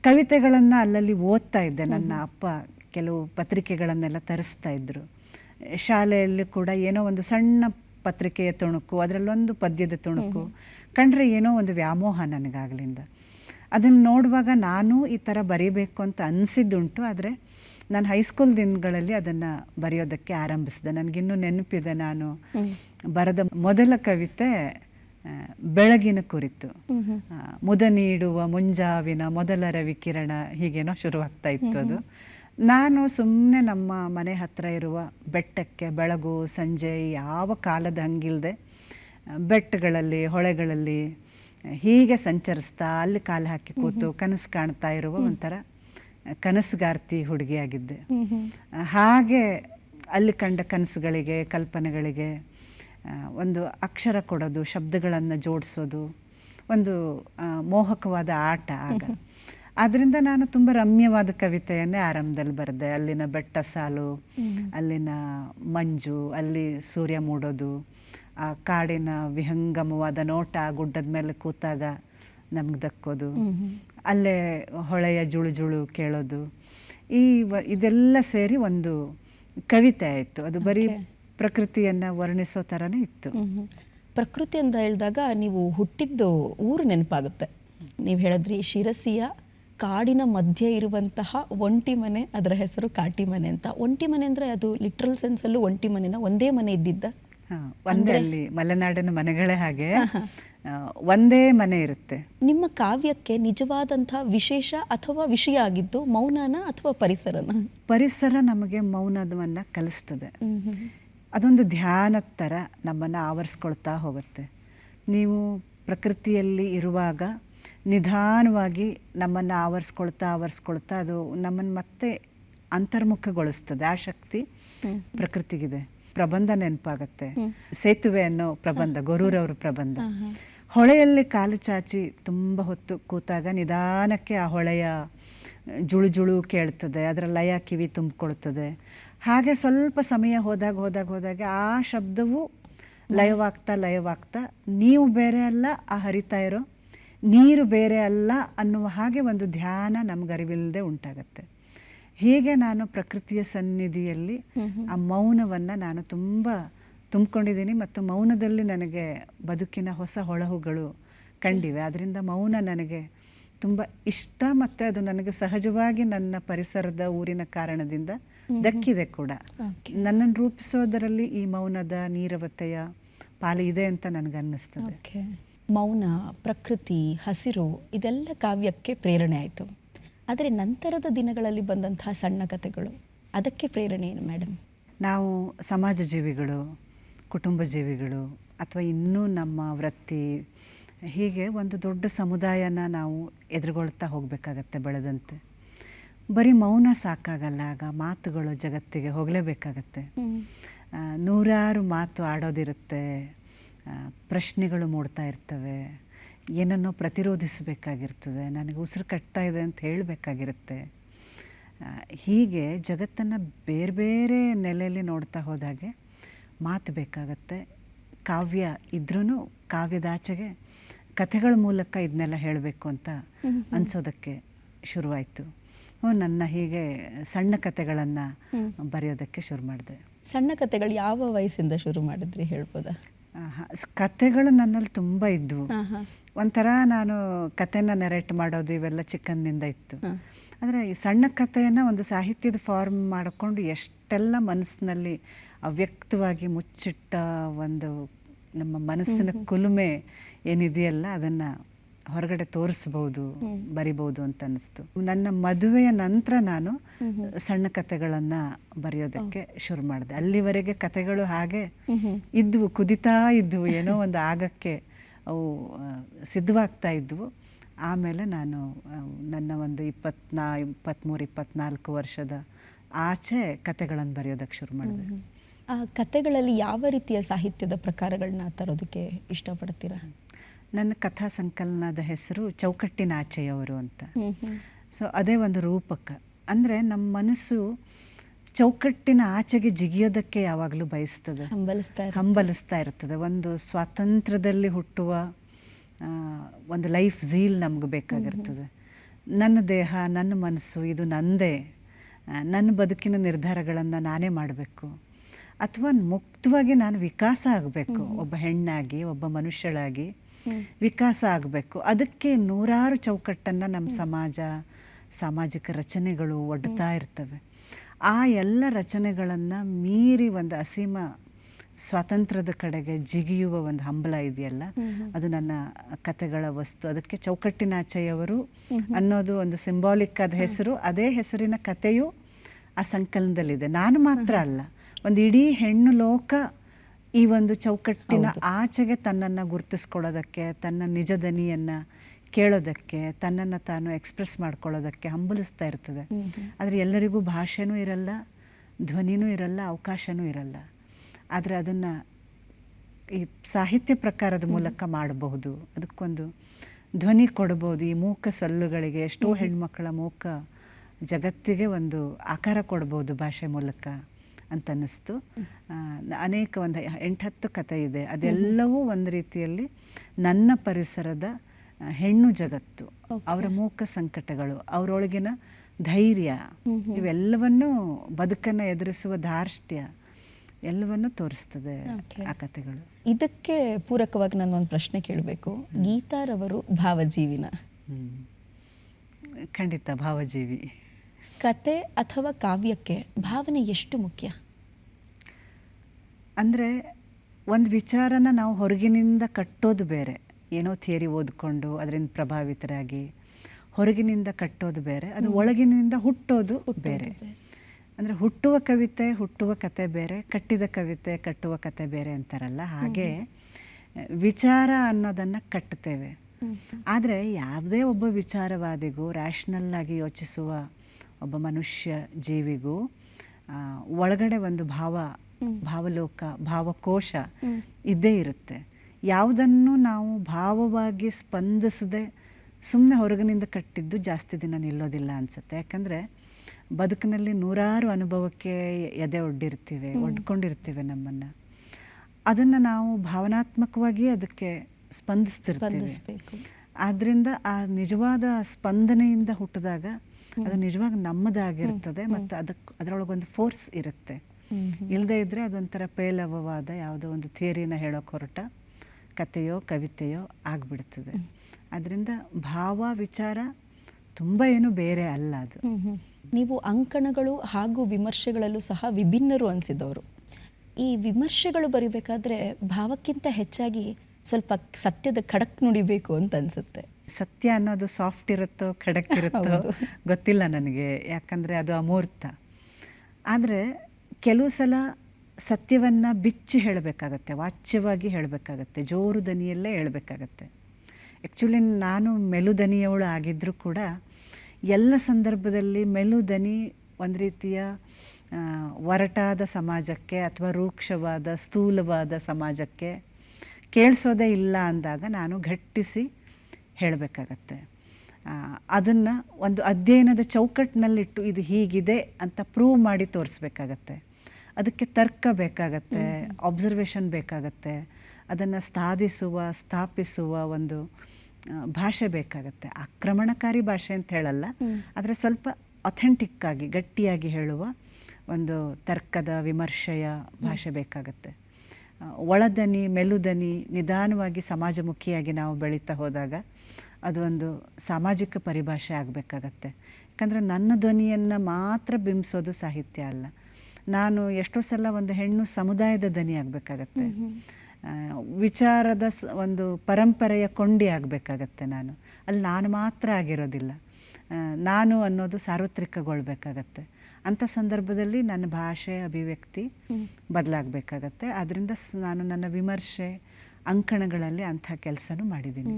ಕವಿತೆಗಳನ್ನು ಅಲ್ಲಲ್ಲಿ ಓದ್ತಾ ಇದ್ದೆ ನನ್ನ ಅಪ್ಪ ಕೆಲವು ಪತ್ರಿಕೆಗಳನ್ನೆಲ್ಲ ತರಿಸ್ತಾ ಇದ್ದರು ಶಾಲೆಯಲ್ಲಿ ಕೂಡ ಏನೋ ಒಂದು ಸಣ್ಣ ಪತ್ರಿಕೆಯ ತುಣುಕು ಅದರಲ್ಲೊಂದು ಪದ್ಯದ ತುಣುಕು ಕಂಡ್ರೆ ಏನೋ ಒಂದು ವ್ಯಾಮೋಹ ನನಗಾಗಲಿಂದ. ಅದನ್ನು ನೋಡುವಾಗ ನಾನು ಈ ಥರ ಬರೀಬೇಕು ಅಂತ ಅನಿಸಿದ್ದುಂಟು ಆದರೆ ನಾನು ಹೈಸ್ಕೂಲ್ ದಿನಗಳಲ್ಲಿ ಅದನ್ನು ಬರೆಯೋದಕ್ಕೆ ಆರಂಭಿಸಿದೆ. ನನಗಿನ್ನೂ ನೆನಪಿದೆ ನಾನು ಬರೆದ ಮೊದಲ ಕವಿತೆ ಬೆಳಗಿನ ಕುರಿತು. ಮುದ ನೀಡುವ ಮುಂಜಾವಿನ ಮೊದಲ ರವಿಕಿರಣ ಹೀಗೇನೋ ಶುರುವಾಗ್ತಾ ಇತ್ತು ಅದು. ನಾನು ಸುಮ್ಮನೆ ನಮ್ಮ ಮನೆ ಹತ್ರ ಇರುವ ಬೆಟ್ಟಕ್ಕೆ ಬೆಳಗು ಸಂಜೆ ಯಾವ ಕಾಲದ ಹಂಗಿಲ್ಲದೆ ಬೆಟ್ಟಗಳಲ್ಲಿ ಹೊಳೆಗಳಲ್ಲಿ ಹೀಗೆ ಸಂಚರಿಸ್ತಾ ಅಲ್ಲಿ ಕಾಲು ಹಾಕಿ ಕೂತು ಕನಸು ಕಾಣ್ತಾ ಇರುವ ಒಂಥರ ಕನಸುಗಾರ್ತಿ ಹುಡುಗಿಯಾಗಿದ್ದೆ. ಹಾಗೆ ಅಲ್ಲಿ ಕಂಡ ಕನಸುಗಳಿಗೆ ಕಲ್ಪನೆಗಳಿಗೆ ಒಂದು ಅಕ್ಷರ ಕೊಡೋದು ಶಬ್ದಗಳನ್ನು ಜೋಡಿಸೋದು ಒಂದು ಮೋಹಕವಾದ ಆಟ ಆಗ. ಆದ್ದರಿಂದ ನಾನು ತುಂಬ ರಮ್ಯವಾದ ಕವಿತೆಯನ್ನೇ ಆರಂಭದಲ್ಲಿ ಬರೆದೆ. ಅಲ್ಲಿನ ಬೆಟ್ಟ ಸಾಲು ಅಲ್ಲಿನ ಮಂಜು ಅಲ್ಲಿ ಸೂರ್ಯ ಮೂಡೋದು ಆ ಕಾಡಿನ ವಿಹಂಗಮವಾದ ನೋಟ ಗುಡ್ಡದ ಮೇಲೆ ಕೂತಾಗ ನಮ್ಗೆ ದಕ್ಕೋದು. ಅಲ್ಲೇ ಹೊಳೆಯ ಜುಳು ಜುಳು ಕೇಳೋದು. ಈ ವ- ಇದೆಲ್ಲ ಸೇರಿ ಒಂದು ಕವಿತೆ ಆಯಿತು. ಅದು ಬರೀ ಪ್ರಕೃತಿಯನ್ನು ವರ್ಣಿಸೋ ಥರನೇ ಇತ್ತು. ಪ್ರಕೃತಿ ಅಂತ ಹೇಳಿದಾಗ ನೀವು ಹುಟ್ಟಿದ್ದು ಊರು ನೆನಪಾಗುತ್ತೆ. ನೀವು ಹೇಳಿದ್ರಿ ಶಿರಸಿಯ ಕಾಡಿನ ಮಧ್ಯೆ ಇರುವಂತಹ ಒಂಟಿ ಮನೆ ಅದರ ಹೆಸರು ಕಾಟಿ ಮನೆ ಅಂತ. ಒಂಟಿ ಮನೆ ಅಂದರೆ ಅದು ಲಿಟ್ರಲ್ ಸೆನ್ಸಲ್ಲೂ ಒಂಟಿ ಮನೆನ ಒಂದೇ ಮನೆ ಇದ್ದಿದ್ದ ಹಾ, ಒಂದೇ ಮಲೆನಾಡಿನ ಮನೆಗಳೇ ಹಾಗೆ. ಒಂದೇ ಮನೆ ಇರುತ್ತೆ. ನಿಮ್ಮ ಕಾವ್ಯಕ್ಕೆ ನಿಜವಾದಂತಹ ವಿಶೇಷ ಅಥವಾ ವಿಷಯ ಆಗಿದ್ದು ಮೌನನ ಅಥವಾ ಪರಿಸರನ? ಪರಿಸರ ನಮಗೆ ಮೌನವನ್ನ ಕಲಿಸ್ತದೆ. ಅದೊಂದು ಧ್ಯಾನದ ಥರ ನಮ್ಮನ್ನು ಆವರಿಸ್ಕೊಳ್ತಾ ಹೋಗುತ್ತೆ. ನೀವು ಪ್ರಕೃತಿಯಲ್ಲಿ ಇರುವಾಗ ನಿಧಾನವಾಗಿ ನಮ್ಮನ್ನು ಆವರಿಸ್ಕೊಳ್ತಾ ಆವರಿಸ್ಕೊಳ್ತಾ ಅದು ನಮ್ಮನ್ನು ಮತ್ತೆ ಅಂತರ್ಮುಖಗೊಳಿಸ್ತದೆ. ಆ ಶಕ್ತಿ ಪ್ರಕೃತಿಗಿದೆ. ಪ್ರಬಂಧ ನೆನಪಾಗತ್ತೆ. ಸೇತುವೆ ಅನ್ನೋ ಪ್ರಬಂಧ ಗೊರೂರವ್ರ ಪ್ರಬಂಧ. ಹೊಳೆಯಲ್ಲಿ ಕಾಲು ಚಾಚಿ ತುಂಬ ಹೊತ್ತು ಕೂತಾಗ ನಿಧಾನಕ್ಕೆ ಆ ಹೊಳೆಯ ಜುಳು ಜುಳು ಕೇಳ್ತದೆ ಅದರ ಲಯ ಕಿವಿ ತುಂಬಿಕೊಳ್ತದೆ. ಹಾಗೆ ಸ್ವಲ್ಪ ಸಮಯ ಹೋದಾಗ ಹೋದಾಗ ಹೋದಾಗ ಆ ಶಬ್ದವು ಲಯವಾಗ್ತಾ ಲಯವಾಗ್ತಾ ನೀವು ಬೇರೆ ಅಲ್ಲ ಆ ಹರಿತಾ ಇರೋ ನೀರು ಬೇರೆ ಅಲ್ಲ ಅನ್ನುವ ಹಾಗೆ ಒಂದು ಧ್ಯಾನ ನಮ್ಗೆ ಅರಿವಿಲ್ಲದೆ ಉಂಟಾಗತ್ತೆ. ಹೀಗೆ ನಾನು ಪ್ರಕೃತಿಯ ಸನ್ನಿಧಿಯಲ್ಲಿ ಆ ಮೌನವನ್ನು ನಾನು ತುಂಬ ತುಂಬಿಕೊಂಡಿದ್ದೀನಿ ಮತ್ತು ಮೌನದಲ್ಲಿ ನನಗೆ ಬದುಕಿನ ಹೊಸ ಹೊಳಹುಗಳು ಕಂಡಿವೆ. ಅದರಿಂದ ಮೌನ ನನಗೆ ತುಂಬ ಇಷ್ಟ ಮತ್ತು ಅದು ನನಗೆ ಸಹಜವಾಗಿ ನನ್ನ ಪರಿಸರದ ಊರಿನ ಕಾರಣದಿಂದ ದಕ್ಕಿದೆ ಕೂಡ. ನನ್ನನ್ನು ರೂಪಿಸೋದರಲ್ಲಿ ಈ ಮೌನದ ನೀರವತೆಯ ಪಾಲು ಇದೆ ಅಂತ ನನಗೆ ಅನ್ನಿಸ್ತದೆ. ಮೌನ ಪ್ರಕೃತಿ ಹಸಿರು ಇದೆಲ್ಲ ಕಾವ್ಯಕ್ಕೆ ಪ್ರೇರಣೆ ಆಯಿತು. ಆದರೆ ನಂತರದ ದಿನಗಳಲ್ಲಿ ಬಂದಂತಹ ಸಣ್ಣ ಕಥೆಗಳು. ಅದಕ್ಕೆ ಪ್ರೇರಣೆ ಏನು ಮೇಡಮ್ ನಾವು ಸಮಾಜ ಜೀವಿಗಳು ಕುಟುಂಬ ಜೀವಿಗಳು ಅಥವಾ ಇನ್ನೂ ನಮ್ಮ ವೃತ್ತಿ ಹೀಗೆ ಒಂದು ದೊಡ್ಡ ಸಮುದಾಯನ ನಾವು ಎದುರುಗೊಳ್ತಾ ಹೋಗಬೇಕಾಗತ್ತೆ ಬೆಳೆದಂತೆ. ಬರೀ ಮೌನ ಸಾಕಾಗಲ್ಲ ಆಗ ಮಾತುಗಳು ಜಗತ್ತಿಗೆ ಹೋಗಲೇಬೇಕಾಗತ್ತೆ. ನೂರಾರು ಮಾತು ಆಡೋದಿರುತ್ತೆ ಪ್ರಶ್ನೆಗಳು ಮೂಡ್ತಾ ಇರ್ತವೆ. ಏನನ್ನೋ ಪ್ರತಿರೋಧಿಸಬೇಕಾಗಿರ್ತದೆ ನನಗೆ ಉಸಿರು ಕಟ್ತಾ ಇದೆ ಅಂತ ಹೇಳಬೇಕಾಗಿರುತ್ತೆ. ಹೀಗೆ ಜಗತ್ತನ್ನು ಬೇರೆ ಬೇರೆ ನೆಲೆಯಲ್ಲಿ ನೋಡ್ತಾ ಹೋದಾಗೆ ಮಾತು ಬೇಕಾಗತ್ತೆ. ಕಾವ್ಯ ಇದ್ರೂ ಕಾವ್ಯದಾಚೆಗೆ ಕಥೆಗಳ ಮೂಲಕ ಇದನ್ನೆಲ್ಲ ಹೇಳಬೇಕು ಅಂತ ಅನ್ಸೋದಕ್ಕೆ ಶುರುವಾಯಿತು. ನನ್ನ ಹೀಗೆ ಸಣ್ಣ ಕಥೆಗಳನ್ನು ಬರೆಯೋದಕ್ಕೆ ಶುರು ಮಾಡಿದೆ. ಸಣ್ಣ ಕಥೆಗಳು ಯಾವ ವಯಸ್ಸಿಂದ ಶುರು ಮಾಡಿದ್ರಿ ಹೇಳ್ಬೋದಾ? ಕಥೆಗಳು ನನ್ನಲ್ಲಿ ತುಂಬ ಇದ್ವು. ಒಂಥರ ನಾನು ಕತೆನ ನೆರೇಟ್ ಮಾಡೋದು ಇವೆಲ್ಲ ಚಿಕ್ಕಂದಿನಿಂದ ಇತ್ತು. ಆದರೆ ಈ ಸಣ್ಣ ಕಥೆಯನ್ನು ಒಂದು ಸಾಹಿತ್ಯದ ಫಾರ್ಮ್ ಮಾಡಿಕೊಂಡು ಎಷ್ಟೆಲ್ಲ ಮನಸ್ಸಿನಲ್ಲಿ ಅವ್ಯಕ್ತವಾಗಿ ಮುಚ್ಚಿಟ್ಟ ಒಂದು ನಮ್ಮ ಮನಸ್ಸಿನ ಕುಲುಮೆ ಏನಿದೆಯಲ್ಲ ಅದನ್ನು ಹೊರಗಡೆ ತೋರಿಸಬಹುದು ಬರಿಬಹುದು ಅಂತ ಅನಿಸ್ತು. ನನ್ನ ಮದುವೆಯ ನಂತರ ನಾನು ಸಣ್ಣ ಕಥೆಗಳನ್ನು ಬರೆಯೋದಕ್ಕೆ ಶುರು ಮಾಡಿದೆ. ಅಲ್ಲಿವರೆಗೆ ಕಥೆಗಳು ಹಾಗೆ ಇದ್ವು ಕುದಿತಾ ಇದ್ವು ಏನೋ ಒಂದು ಆಗಕ್ಕೆ ಅವು ಸಿದ್ಧವಾಗ್ತಾ ಇದ್ವು. ಆಮೇಲೆ ನಾನು ನನ್ನ ಒಂದು ಇಪ್ಪತ್ನಾ ಇಪ್ಪತ್ತ್ಮೂರು ಇಪ್ಪತ್ನಾಲ್ಕು ವರ್ಷದ ಆಚೆ ಕತೆಗಳನ್ನು ಬರೆಯೋದಕ್ಕೆ ಶುರು ಮಾಡಿದೆ. ಆ ಕತೆಗಳಲ್ಲಿ ಯಾವ ರೀತಿಯ ಸಾಹಿತ್ಯದ ಪ್ರಕಾರಗಳನ್ನ ತರೋದಕ್ಕೆ ಇಷ್ಟಪಡ್ತೀರಾ? ನನ್ನ ಕಥಾ ಸಂಕಲನದ ಹೆಸರು ಚೌಕಟ್ಟಿನ ಆಚೆಯವರು ಅಂತ. ಸೊ ಅದೇ ಒಂದು ರೂಪಕ. ಅಂದರೆ ನಮ್ಮ ಮನಸ್ಸು ಚೌಕಟ್ಟಿನ ಆಚೆಗೆ ಜಿಗಿಯೋದಕ್ಕೆ ಯಾವಾಗಲೂ ಬಯಸ್ತದೆ. ಹಂಬಲಿಸ್ತಾ ಹಂಬಲಿಸ್ತಾ ಇರ್ತದೆ. ಒಂದು ಸ್ವಾತಂತ್ರ್ಯದಲ್ಲಿ ಹುಟ್ಟುವ ಒಂದು ಲೈಫ್ ಝೀಲ್ ನಮ್ಗೆ ಬೇಕಾಗಿರ್ತದೆ. ನನ್ನ ದೇಹ ನನ್ನ ಮನಸ್ಸು ಇದು ನಂದೇ. ನನ್ನ ಬದುಕಿನ ನಿರ್ಧಾರಗಳನ್ನು ನಾನೇ ಮಾಡಬೇಕು. ಅಥವಾ ಮುಕ್ತವಾಗಿ ನಾನು ವಿಕಾಸ ಆಗಬೇಕು. ಒಬ್ಬ ಹೆಣ್ಣಾಗಿ ಒಬ್ಬ ಮನುಷ್ಯಳಾಗಿ. ವಿಕಾಸ ಆಗಬೇಕು. ಅದಕ್ಕೆ ನೂರಾರು ಚೌಕಟ್ಟನ್ನು ನಮ್ಮ ಸಮಾಜ ಸಾಮಾಜಿಕ ರಚನೆಗಳು ಒಡ್ತಾ ಇರ್ತವೆ. ಆ ಎಲ್ಲ ರಚನೆಗಳನ್ನು ಮೀರಿ ಒಂದು ಅಸೀಮ ಸ್ವಾತಂತ್ರ್ಯದ ಕಡೆಗೆ ಜಿಗಿಯುವ ಒಂದು ಹಂಬಲ ಇದೆಯಲ್ಲ ಅದು ನನ್ನ ಕತೆಗಳ ವಸ್ತು. ಅದಕ್ಕೆ ಚೌಕಟ್ಟಿನಾಚೆಯವರು ಅನ್ನೋದು ಒಂದು ಸಿಂಬಾಲಿಕ್ ಆದ ಹೆಸರು. ಅದೇ ಹೆಸರಿನ ಕಥೆಯು ಆ ಸಂಕಲನದಲ್ಲಿದೆ. ನಾನು ಮಾತ್ರ ಅಲ್ಲ ಒಂದು ಇಡೀ ಹೆಣ್ಣು ಲೋಕ ಈ ಒಂದು ಚೌಕಟ್ಟಿನ ಆಚೆಗೆ ತನ್ನನ್ನು ಗುರುತಿಸ್ಕೊಳ್ಳೋದಕ್ಕೆ ತನ್ನ ನಿಜ ದನಿಯನ್ನು ಕೇಳೋದಕ್ಕೆ ತನ್ನನ್ನು ತಾನು ಎಕ್ಸ್ಪ್ರೆಸ್ ಮಾಡ್ಕೊಳ್ಳೋದಕ್ಕೆ ಹಂಬಲಿಸ್ತಾ ಇರ್ತದೆ. ಆದರೆ ಎಲ್ಲರಿಗೂ ಭಾಷೆನೂ ಇರಲ್ಲ ಧ್ವನಿನೂ ಇರಲ್ಲ ಅವಕಾಶನೂ ಇರಲ್ಲ. ಆದರೆ ಅದನ್ನು ಈ ಸಾಹಿತ್ಯ ಪ್ರಕಾರದ ಮೂಲಕ ಮಾಡಬಹುದು. ಅದಕ್ಕೊಂದು ಧ್ವನಿ ಕೊಡ್ಬೋದು. ಈ ಮೂಕ ಸಲ್ಲುಗಳಿಗೆ ಎಷ್ಟೋ ಹೆಣ್ಮಕ್ಕಳ ಮೂಕ ಜಗತ್ತಿಗೆ ಒಂದು ಆಕಾರ ಕೊಡ್ಬೋದು ಭಾಷೆ ಮೂಲಕ. ಅಂತ ಅನ್ನಿಸ್ತು ಅನೇಕ ಒಂದು ಎಂಟತ್ತು ಕಥೆ ಇದೆ. ಅದೆಲ್ಲವೂ ಒಂದು ರೀತಿಯಲ್ಲಿ ನನ್ನ ಪರಿಸರದ ಹೆಣ್ಣು ಜಗತ್ತು ಅವರ ಮೂಕ ಸಂಕಟಗಳು ಅವರೊಳಗಿನ ಧೈರ್ಯ ಇವೆಲ್ಲವನ್ನೂ ಬದುಕನ್ನು ಎದುರಿಸುವ ಧಾರ್ಷ್ಟ್ಯ ಎಲ್ಲವನ್ನೂ ತೋರಿಸ್ತದೆ ಆ ಕಥೆಗಳು. ಇದಕ್ಕೆ ಪೂರಕವಾಗಿ ನಾನು ಒಂದು ಪ್ರಶ್ನೆ ಕೇಳಬೇಕು. ಗೀತಾರವರು ಭಾವಜೀವಿನ. ಖಂಡಿತ ಭಾವಜೀವಿ. ಕತೆ ಅಥವಾ ಕಾವ್ಯಕ್ಕೆ ಭಾವನೆ ಎಷ್ಟು ಮುಖ್ಯ? ಅಂದರೆ ಒಂದು ವಿಚಾರನ ನಾವು ಹೊರಗಿನಿಂದ ಕಟ್ಟೋದು ಬೇರೆ. ಏನೋ ಥಿಯರಿ ಓದ್ಕೊಂಡು ಅದರಿಂದ ಪ್ರಭಾವಿತರಾಗಿ ಹೊರಗಿನಿಂದ ಕಟ್ಟೋದು ಬೇರೆ. ಅದು ಒಳಗಿನಿಂದ ಹುಟ್ಟೋದು ಬೇರೆ. ಅಂದರೆ ಹುಟ್ಟುವ ಕವಿತೆ ಹುಟ್ಟುವ ಕತೆ ಬೇರೆ ಕಟ್ಟಿದ ಕವಿತೆ ಕಟ್ಟುವ ಕತೆ ಬೇರೆ ಅಂತಾರಲ್ಲ? ಹಾಗೆ ವಿಚಾರ ಅನ್ನೋದನ್ನು ಕಟ್ಟುತ್ತೇವೆ ಆದರೆ ಯಾವುದೇ ಒಬ್ಬ ವಿಚಾರವಾದಿಗೂ ರ್ಯಾಷನಲ್ ಆಗಿ ಯೋಚಿಸುವ ಒಬ್ಬ ಮನುಷ್ಯ ಜೀವಿಗೂ ಒಳಗಡೆ ಒಂದು ಭಾವ ಭಾವಲೋಕ ಭಾವಕೋಶ ಇದ್ದೇ ಇರುತ್ತೆ. ಯಾವುದನ್ನು ನಾವು ಭಾವವಾಗಿ ಸ್ಪಂದಿಸದೆ ಸುಮ್ಮನೆ ಹೊರಗಿನಿಂದ ಕಟ್ಟಿದ್ದು ಜಾಸ್ತಿ ದಿನ ನಿಲ್ಲೋದಿಲ್ಲ ಅನಿಸುತ್ತೆ. ಯಾಕಂದರೆ ಬದುಕಿನಲ್ಲಿ ನೂರಾರು ಅನುಭವಕ್ಕೆ ಎದೆ ಒಡ್ಡಿರ್ತೀವಿ ಒಡ್ಕೊಂಡಿರ್ತೀವಿ ನಮ್ಮನ್ನು. ಅದನ್ನು ನಾವು ಭಾವನಾತ್ಮಕವಾಗಿ ಅದಕ್ಕೆ ಸ್ಪಂದಿಸ್ತಿರ್ತೀವಿ. ಆದ್ದರಿಂದ ಆ ನಿಜವಾದ ಸ್ಪಂದನೆಯಿಂದ ಹುಟ್ಟಿದಾಗ ಅದು ನಿಜವಾಗಿ ನಮ್ಮದಾಗಿರ್ತದೆ ಮತ್ತು ಅದಕ್ಕೆ ಅದರೊಳಗೊಂದು ಫೋರ್ಸ್ ಇರುತ್ತೆ. ಇಲ್ಲದೇ ಇದ್ರೆ ಅದೊಂಥರ ಪೇಲವವಾದ ಯಾವುದೋ ಒಂದು ಥಿಯರಿನ ಹೇಳೋ ಹೊರಟ ಕಥೆಯೋ ಕವಿತೆಯೋ ಆಗ್ಬಿಡ್ತದೆ. ಅದರಿಂದ ಭಾವ ವಿಚಾರ ತುಂಬ ಏನು ಬೇರೆ ಅಲ್ಲ ಅದು. ನೀವು ಅಂಕಣಗಳು ಹಾಗೂ ವಿಮರ್ಶೆಗಳಲ್ಲೂ ಸಹ ವಿಭಿನ್ನರು ಅನಿಸಿದವರು. ಈ ವಿಮರ್ಶೆಗಳು ಬರಿಬೇಕಾದ್ರೆ ಭಾವಕ್ಕಿಂತ ಹೆಚ್ಚಾಗಿ ಸ್ವಲ್ಪ ಸತ್ಯದ ಖಡಕ್ ನುಡಿಬೇಕು ಅಂತ ಅನ್ಸುತ್ತೆ. ಸತ್ಯ ಅನ್ನೋದು ಸಾಫ್ಟ್ ಇರುತ್ತೋ ಖಡಕ್ ಇರುತ್ತೋ ಗೊತ್ತಿಲ್ಲ ನನಗೆ. ಯಾಕಂದರೆ ಅದು ಅಮೂರ್ತ. ಆದರೆ ಕೆಲವು ಸಲ ಸತ್ಯವನ್ನು ಬಿಚ್ಚಿ ಹೇಳಬೇಕಾಗತ್ತೆ ವಾಚ್ಯವಾಗಿ ಹೇಳಬೇಕಾಗತ್ತೆ ಜೋರು ದನಿಯಲ್ಲೇ ಹೇಳಬೇಕಾಗತ್ತೆ. ಆ್ಯಕ್ಚುಲಿ ನಾನು ಮೆಲುದನಿಯವಳು ಆಗಿದ್ದರೂ ಕೂಡ ಎಲ್ಲ ಸಂದರ್ಭದಲ್ಲಿ ಮೆಲುದನಿ ಒಂದು ರೀತಿಯ ಒರಟಾದ ಸಮಾಜಕ್ಕೆ ಅಥವಾ ರೂಕ್ಷವಾದ ಸ್ಥೂಲವಾದ ಸಮಾಜಕ್ಕೆ ಕೇಳಿಸೋದೇ ಇಲ್ಲ ಅಂದಾಗ ನಾನು ಘಟ್ಟಿಸಿ ಹೇಳಬೇಕಾಗತ್ತೆ. ಅದನ್ನು ಒಂದು ಅಧ್ಯಯನದ ಚೌಕಟ್ಟಿನಲ್ಲಿಟ್ಟು ಇದು ಹೀಗಿದೆ ಅಂತ ಪ್ರೂವ್ ಮಾಡಿ ತೋರಿಸ್ಬೇಕಾಗತ್ತೆ. ಅದಕ್ಕೆ ತರ್ಕ ಬೇಕಾಗತ್ತೆ ಅಬ್ಸರ್ವೇಷನ್ ಬೇಕಾಗತ್ತೆ ಅದನ್ನು ಸಾಧಿಸುವ ಸ್ಥಾಪಿಸುವ ಒಂದು ಭಾಷೆ ಬೇಕಾಗತ್ತೆ. ಆಕ್ರಮಣಕಾರಿ ಭಾಷೆ ಅಂತ ಹೇಳಲ್ಲ ಆದರೆ ಸ್ವಲ್ಪ ಅಥೆಂಟಿಕ್ಕಾಗಿ ಗಟ್ಟಿಯಾಗಿ ಹೇಳುವ ಒಂದು ತರ್ಕದ ವಿಮರ್ಶೆಯ ಭಾಷೆ ಬೇಕಾಗತ್ತೆ. ಒಳದನಿ, ಮೆಲುದನಿ ನಿಧಾನವಾಗಿ ಸಮಾಜಮುಖಿಯಾಗಿ ನಾವು ಬೆಳೀತಾ ಹೋದಾಗ ಅದು ಒಂದು ಸಾಮಾಜಿಕ ಪರಿಭಾಷೆ ಆಗಬೇಕಾಗತ್ತೆ. ಯಾಕಂದರೆ ನನ್ನ ಧ್ವನಿಯನ್ನು ಮಾತ್ರ ಬಿಂಬಿಸೋದು ಸಾಹಿತ್ಯ ಅಲ್ಲ. ನಾನು ಎಷ್ಟೋ ಸಲ ಒಂದು ಹೆಣ್ಣು ಸಮುದಾಯದ ಧ್ವನಿ ಆಗಬೇಕಾಗತ್ತೆ. ವಿಚಾರದ ಒಂದು ಪರಂಪರೆಯ ಕೊಂಡಿ ಆಗಬೇಕಾಗತ್ತೆ ನಾನು. ಅಲ್ಲಿ ನಾನು ಮಾತ್ರ ಆಗಿರೋದಿಲ್ಲ. ನಾನು ಅನ್ನೋದು ಸಾರ್ವತ್ರಿಕಗೊಳ್ಬೇಕಾಗತ್ತೆ. ಅಂಥ ಸಂದರ್ಭದಲ್ಲಿ ನನ್ನ ಭಾಷೆ ಅಭಿವ್ಯಕ್ತಿ ಬದಲಾಗಬೇಕಾಗತ್ತೆ. ಅದರಿಂದ ನಾನು ನನ್ನ ವಿಮರ್ಶೆ ಅಂಕಣಗಳಲ್ಲಿ ಅಂಥ ಕೆಲಸನೂ ಮಾಡಿದ್ದೀನಿ.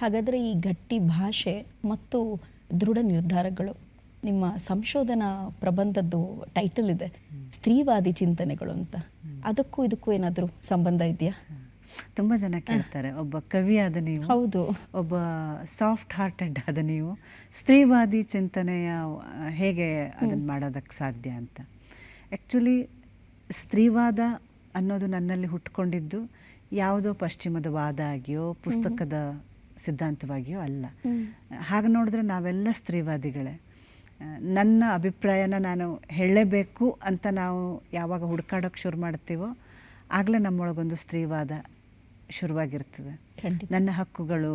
ಹಾಗಾದ್ರೆ ಈ ಗಟ್ಟಿ ಭಾಷೆ ಮತ್ತು ದೃಢ ನಿರ್ಧಾರಗಳು ನಿಮ್ಮ ಸಂಶೋಧನಾ ಪ್ರಬಂಧದ್ದು ಟೈಟಲ್ ಇದೆ ಸ್ತ್ರೀವಾದಿ ಚಿಂತನೆಗಳು ಅಂತ. ಅದಕ್ಕೂ ಇದಕ್ಕೂ ಏನಾದರೂ ಸಂಬಂಧ ಇದೆಯಾ? ತುಂಬ ಜನ ಕೇಳ್ತಾರೆ ಒಬ್ಬ ಕವಿ ಆದ ನೀವು ಹೌದು. ಒಬ್ಬ ಸಾಫ್ಟ್ ಹಾರ್ಟೆಡ್ ಆದ ನೀವು ಸ್ತ್ರೀವಾದಿ ಚಿಂತನೆಯ ಹೇಗೆ ಅದನ್ನು ಮಾಡೋದಕ್ಕೆ ಸಾಧ್ಯ ಅಂತ? ಆ್ಯಕ್ಚುಲಿ ಸ್ತ್ರೀವಾದ ಅನ್ನೋದು ನನ್ನಲ್ಲಿ ಹುಟ್ಕೊಂಡಿದ್ದು ಯಾವುದೋ ಪಶ್ಚಿಮದ ವಾದ ಆಗಿಯೋ ಪುಸ್ತಕದ ಸಿದ್ಧಾಂತವಾಗಿಯೋ ಅಲ್ಲ. ಹಾಗೆ ನೋಡಿದ್ರೆ ನಾವೆಲ್ಲ ಸ್ತ್ರೀವಾದಿಗಳೇ. ನನ್ನ ಅಭಿಪ್ರಾಯನ ನಾನು ಹೇಳಲೇಬೇಕು ಅಂತ ನಾವು ಯಾವಾಗ ಹುಡುಕಾಡೋಕ್ಕೆ ಶುರು ಮಾಡ್ತೀವೋ ಆಗಲೇ ನಮ್ಮೊಳಗೊಂದು ಸ್ತ್ರೀವಾದ ಶುರುವಾಗಿರ್ತದೆ. ನನ್ನ ಹಕ್ಕುಗಳು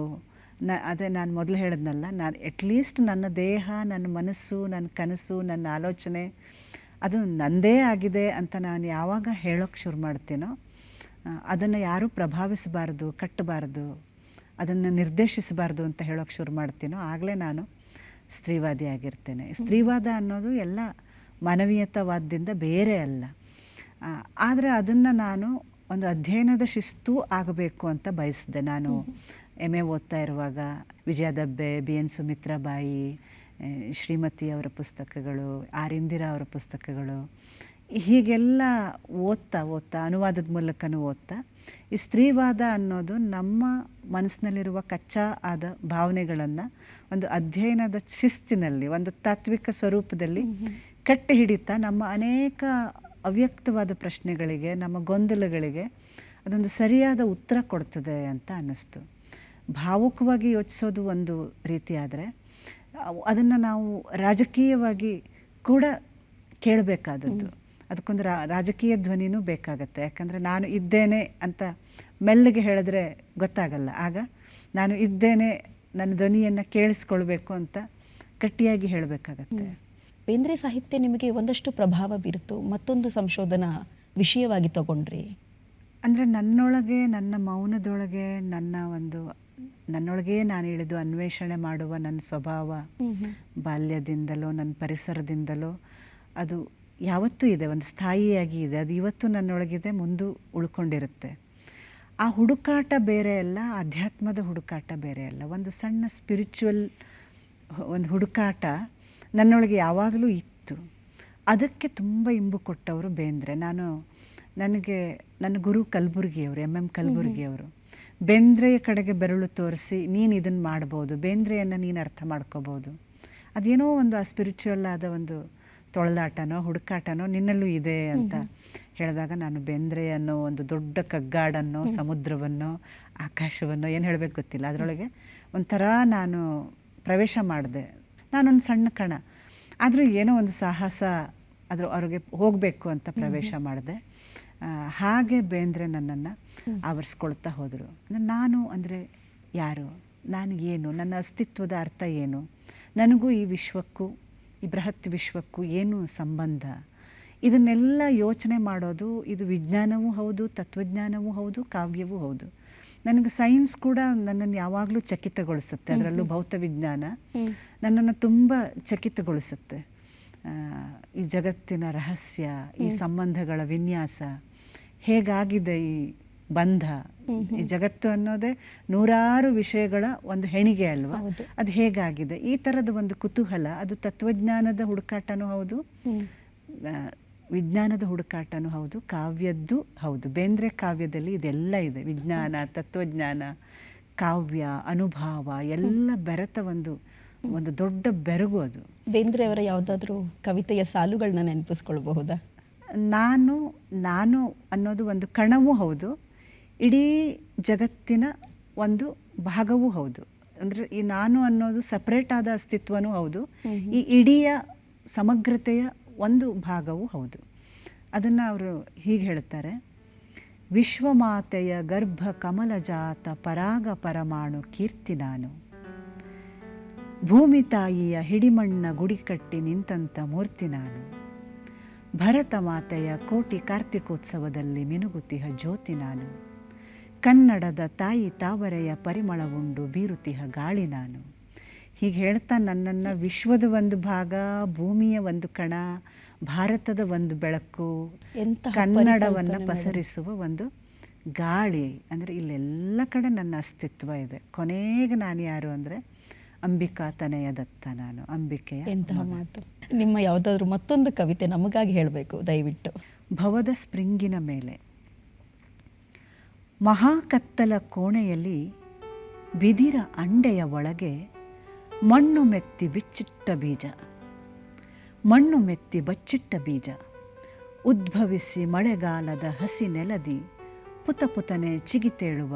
ನ ಅದೇ ನಾನು ಮೊದಲು ಹೇಳಿದ್ನಲ್ಲ ನಾನು ಅಟ್ಲೀಸ್ಟ್ ನನ್ನ ದೇಹ ನನ್ನ ಮನಸ್ಸು ನನ್ನ ಕನಸು ನನ್ನ ಆಲೋಚನೆ ಅದು ನಂದೇ ಆಗಿದೆ ಅಂತ ನಾನು ಯಾವಾಗ ಹೇಳೋಕ್ಕೆ ಶುರು ಮಾಡ್ತೀನೋ ಅದನ್ನು ಯಾರೂ ಪ್ರಭಾವಿಸಬಾರ್ದು ಕಟ್ಟಬಾರ್ದು ಅದನ್ನು ನಿರ್ದೇಶಿಸಬಾರ್ದು ಅಂತ ಹೇಳೋಕ್ಕೆ ಶುರು ಮಾಡ್ತೀನೋ ಆಗಲೇ ನಾನು ಸ್ತ್ರೀವಾದಿ ಆಗಿರ್ತೇನೆ. ಸ್ತ್ರೀವಾದ ಅನ್ನೋದು ಎಲ್ಲ ಮಾನವೀಯತಾವಾದದಿಂದ ಬೇರೆ ಅಲ್ಲ. ಆದರೆ ಅದನ್ನು ನಾನು ಒಂದು ಅಧ್ಯಯನದ ಶಿಸ್ತು ಆಗಬೇಕು ಅಂತ ಬಯಸಿದೆ ನಾನು. ಎಂ ಎ ಓದ್ತಾ ಇರುವಾಗ ವಿಜಯ ದಬ್ಬೆ ಬಿ ಎನ್ ಸುಮಿತ್ರಾಬಾಯಿ ಶ್ರೀಮತಿ ಅವರ ಪುಸ್ತಕಗಳು ಆರ್ ಇಂದಿರಾ ಅವರ ಪುಸ್ತಕಗಳು ಹೀಗೆಲ್ಲ ಓದ್ತಾ ಓದ್ತಾ ಅನುವಾದದ ಮೂಲಕನೂ ಓದ್ತಾ ಈ ಸ್ತ್ರೀವಾದ ಅನ್ನೋದು ನಮ್ಮ ಮನಸ್ಸಿನಲ್ಲಿರುವ ಕಚ್ಚಾ ಆದ ಭಾವನೆಗಳನ್ನು ಒಂದು ಅಧ್ಯಯನದ ಶಿಸ್ತಿನಲ್ಲಿ ಒಂದು ತಾತ್ವಿಕ ಸ್ವರೂಪದಲ್ಲಿ ಕಟ್ಟಿ ಹಿಡಿತಾ ನಮ್ಮ ಅನೇಕ ಅವ್ಯಕ್ತವಾದ ಪ್ರಶ್ನೆಗಳಿಗೆ ನಮ್ಮ ಗೊಂದಲಗಳಿಗೆ ಅದೊಂದು ಸರಿಯಾದ ಉತ್ತರ ಕೊಡ್ತದೆ ಅಂತ ಅನ್ನಿಸ್ತು. ಭಾವುಕವಾಗಿ ಯೋಚಿಸೋದು ಒಂದು ರೀತಿಯಾದರೆ ಅದನ್ನು ನಾವು ರಾಜಕೀಯವಾಗಿ ಕೂಡ ಕೇಳಬೇಕಾದದ್ದು. ಅದಕ್ಕೊಂದು ರಾ ರಾಜಕೀಯ ಧ್ವನಿನೂ ಬೇಕಾಗತ್ತೆ. ಯಾಕಂದರೆ ನಾನು ಇದ್ದೇನೆ ಅಂತ ಮೆಲ್ಲಗೆ ಹೇಳಿದ್ರೆ ಗೊತ್ತಾಗಲ್ಲ. ಆಗ ನಾನು ಇದ್ದೇನೆ ನನ್ನ ಧ್ವನಿಯನ್ನು ಕೇಳಿಸ್ಕೊಳ್ಬೇಕು ಅಂತ ಗಟ್ಟಿಯಾಗಿ ಹೇಳಬೇಕಾಗತ್ತೆ. ಬೇಂದ್ರೆ ಸಾಹಿತ್ಯ ನಿಮಗೆ ಒಂದಷ್ಟು ಪ್ರಭಾವ ಬೀರಿತು ಮತ್ತೊಂದು ಸಂಶೋಧನಾ ವಿಷಯವಾಗಿ ತಗೊಂಡ್ರಿ. ಅಂದರೆ ನನ್ನೊಳಗೆ ನನ್ನ ಮೌನದೊಳಗೆ ನನ್ನ ಒಂದು ನನ್ನೊಳಗೆ ನಾನು ಹೇಳಿದ್ದು ಅನ್ವೇಷಣೆ ಮಾಡುವ ನನ್ನ ಸ್ವಭಾವ ಬಾಲ್ಯದಿಂದಲೋ ನನ್ನ ಪರಿಸರದಿಂದಲೋ ಅದು ಯಾವತ್ತೂ ಇದೆ ಒಂದು ಸ್ಥಾಯಿಯಾಗಿ ಇದೆ. ಅದು ಇವತ್ತು ನನ್ನೊಳಗಿದೆ ಮುಂದೆ ಉಳ್ಕೊಂಡಿರುತ್ತೆ. ಆ ಹುಡುಕಾಟ ಬೇರೆ ಅಲ್ಲ ಅಧ್ಯಾತ್ಮದ ಹುಡುಕಾಟ ಬೇರೆ ಅಲ್ಲ. ಒಂದು ಸಣ್ಣ ಸ್ಪಿರಿಚುವಲ್ ಒಂದು ಹುಡುಕಾಟ ನನ್ನೊಳಗೆ ಯಾವಾಗಲೂ ಇತ್ತು. ಅದಕ್ಕೆ ತುಂಬ ಇಂಬು ಕೊಟ್ಟವರು ಬೇಂದ್ರೆ. ನಾನು ನನಗೆ ನನ್ನ ಗುರು ಕಲಬುರ್ಗಿಯವರು ಎಂ ಎಂ ಕಲಬುರ್ಗಿಯವರು. ಬೇಂದ್ರೆಯ ಕಡೆಗೆ ಬೆರಳು ತೋರಿಸಿ ನೀನು ಇದನ್ನು ಮಾಡ್ಬೋದು ಬೇಂದ್ರೆಯನ್ನು ನೀನು ಅರ್ಥ ಮಾಡ್ಕೋಬೋದು. ಅದೇನೋ ಒಂದು ಆ ಸ್ಪಿರಿಚುವಲ್ ಆದ ಒಂದು ತೊಳೆದಾಟನೋ ಹುಡುಕಾಟನೋ ನಿನ್ನಲ್ಲೂ ಇದೆ ಅಂತ ಹೇಳಿದಾಗ ನಾನು ಬೇಂದ್ರೆ ಅನ್ನೋ ಒಂದು ದೊಡ್ಡ ಕಗ್ಗಾಡನ್ನೋ ಸಮುದ್ರವನ್ನೋ ಆಕಾಶವನ್ನೋ ಏನು ಹೇಳಬೇಕು ಗೊತ್ತಿಲ್ಲ. ಅದರೊಳಗೆ ಒಂಥರ ನಾನು ಪ್ರವೇಶ ಮಾಡಿದೆ. ನಾನೊಂದು ಸಣ್ಣ ಕಣ. ಆದರೂ ಏನೋ ಒಂದು ಸಾಹಸ ಅದ್ರ ಅವ್ರಿಗೆ ಹೋಗಬೇಕು ಅಂತ ಪ್ರವೇಶ ಮಾಡಿದೆ. ಹಾಗೆ ಬೇಂದ್ರೆ ನನ್ನನ್ನು ಆವರಿಸ್ಕೊಳ್ತಾ ಹೋದರು. ಅಂದ್ರೆ ನಾನು ಅಂದರೆ ಯಾರು? ನಾನು ಏನು? ನನ್ನ ಅಸ್ತಿತ್ವದ ಅರ್ಥ ಏನು? ನನಗೂ ಈ ವಿಶ್ವಕ್ಕೂ ಈ ಬೃಹತ್ ವಿಶ್ವಕ್ಕೂ ಏನು ಸಂಬಂಧ? ಇದನ್ನೆಲ್ಲ ಯೋಚನೆ ಮಾಡೋದು ಇದು ವಿಜ್ಞಾನವೂ ಹೌದು ತತ್ವಜ್ಞಾನವೂ ಹೌದು ಕಾವ್ಯವೂ ಹೌದು. ನನಗೆ ಸೈನ್ಸ್ ಕೂಡ ನನ್ನನ್ನು ಯಾವಾಗಲೂ ಚಕಿತಗೊಳಿಸುತ್ತೆ ಅದರಲ್ಲೂ ಭೌತ ವಿಜ್ಞಾನ. ನನ್ನನ್ನು ತುಂಬ ಚಕಿತಗೊಳಿಸುತ್ತೆ. ಆ, ಈ ಜಗತ್ತಿನ ರಹಸ್ಯ ಈ ಸಂಬಂಧಗಳ ವಿನ್ಯಾಸ ಹೇಗಾಗಿದೆ ಈ ಬಂಧ? ಈ ಜಗತ್ತು ಅನ್ನೋದೇ ನೂರಾರು ವಿಷಯಗಳ ಒಂದು ಹೆಣಿಗೆ ಅಲ್ವಾ? ಅದು ಹೇಗಾಗಿದೆ? ಈ ಥರದ ಒಂದು ಕುತೂಹಲ ಅದು ತತ್ವಜ್ಞಾನದ ಹುಡುಕಾಟನೂ ಹೌದು. ವಿಜ್ಞಾನದ ಹುಡುಕಾಟನೂ ಹೌದು ಕಾವ್ಯದ್ದು ಹೌದು. ಬೇಂದ್ರೆ ಕಾವ್ಯದಲ್ಲಿ ಇದೆಲ್ಲ ಇದೆ. ವಿಜ್ಞಾನ ತತ್ವಜ್ಞಾನ ಕಾವ್ಯ ಅನುಭಾವ ಎಲ್ಲ ಬೆರೆತ ಒಂದು ಒಂದು ದೊಡ್ಡ ಬೆರಗು ಅದು. ಬೇಂದ್ರೆ ಅವರ ಯಾವುದಾದ್ರೂ ಕವಿತೆಯ ಸಾಲುಗಳನ್ನ ನೆನಪಿಸ್ಕೊಳ್ಬಹುದಾ? ನಾನು ನಾನು ಅನ್ನೋದು ಒಂದು ಕಣವೂ ಹೌದು. ಇಡೀ ಜಗತ್ತಿನ ಒಂದು ಭಾಗವೂ ಹೌದು. ಅಂದರೆ ಈ ನಾನು ಅನ್ನೋದು ಸಪ್ರೇಟ್ ಆದ ಅಸ್ತಿತ್ವನೂ ಹೌದು. ಈ ಇಡೀಯ ಸಮಗ್ರತೆಯ ಒಂದು ಭಾಗವೂ ಹೌದು. ಅದನ್ನು ಅವರು ಹೀಗೆ ಹೇಳ್ತಾರೆ. ವಿಶ್ವಮಾತೆಯ ಗರ್ಭ ಕಮಲಜಾತ ಪರಾಗ ಪರಮಾಣು ಕೀರ್ತಿ ನಾನು. ಭೂಮಿ ತಾಯಿಯ ಹಿಡಿಮಣ್ಣ ಗುಡಿ ಕಟ್ಟಿ ನಿಂತಂತ ಮೂರ್ತಿ ನಾನು. ಭರತ ಮಾತೆಯ ಕೋಟಿ ಕಾರ್ತಿಕೋತ್ಸವದಲ್ಲಿ ಮಿನುಗುತಿಹ ಜ್ಯೋತಿ ನಾನು. ಕನ್ನಡದ ತಾಯಿ ತಾವರೆಯ ಪರಿಮಳವುಂಡು ಬೀರುತಿಹ ಗಾಳಿ ನಾನು. ಹೀಗೆ ಹೇಳ್ತಾ ನನ್ನನ್ನು ವಿಶ್ವದ ಒಂದು ಭಾಗ ಭೂಮಿಯ ಒಂದು ಕಣ ಭಾರತದ ಒಂದು ಬೆಳಕು ಕನ್ನಡವನ್ನು ಪಸರಿಸುವ ಒಂದು ಗಾಳಿ. ಅಂದರೆ ಇಲ್ಲೆಲ್ಲ ಕಡೆ ನನ್ನ ಅಸ್ತಿತ್ವ ಇದೆ. ಕೊನೆಗೆ ನಾನು ಯಾರು ಅಂದರೆ ಅಂಬಿಕಾ ತನಯ ದತ್ತ ನಾನು ಅಂಬಿಕೆಯ ಎಂತಹ. ಮಾತು. ನಿಮ್ಮ ಯಾವುದಾದ್ರೂ ಮತ್ತೊಂದು ಕವಿತೆ ನಮಗಾಗಿ ಹೇಳಬೇಕು ದಯವಿಟ್ಟು. ಭವದ ಸ್ಪ್ರಿಂಗಿನ ಮೇಲೆ. ಮಹಾಕತ್ತಲ ಕೋಣೆಯಲ್ಲಿ ಬಿದಿರ ಅಂಡೆಯ ಒಳಗೆ ಮಣ್ಣು ಮೆತ್ತಿ ಬಿಚ್ಚಿಟ್ಟ ಬೀಜ. ಮಣ್ಣು ಮೆತ್ತಿ ಬಚ್ಚಿಟ್ಟ ಬೀಜ. ಉದ್ಭವಿಸಿ ಮಳೆಗಾಲದ ಹಸಿ ನೆಲದಿ ಪುತ ಪುತನೆ ಚಿಗಿತೇಳುವ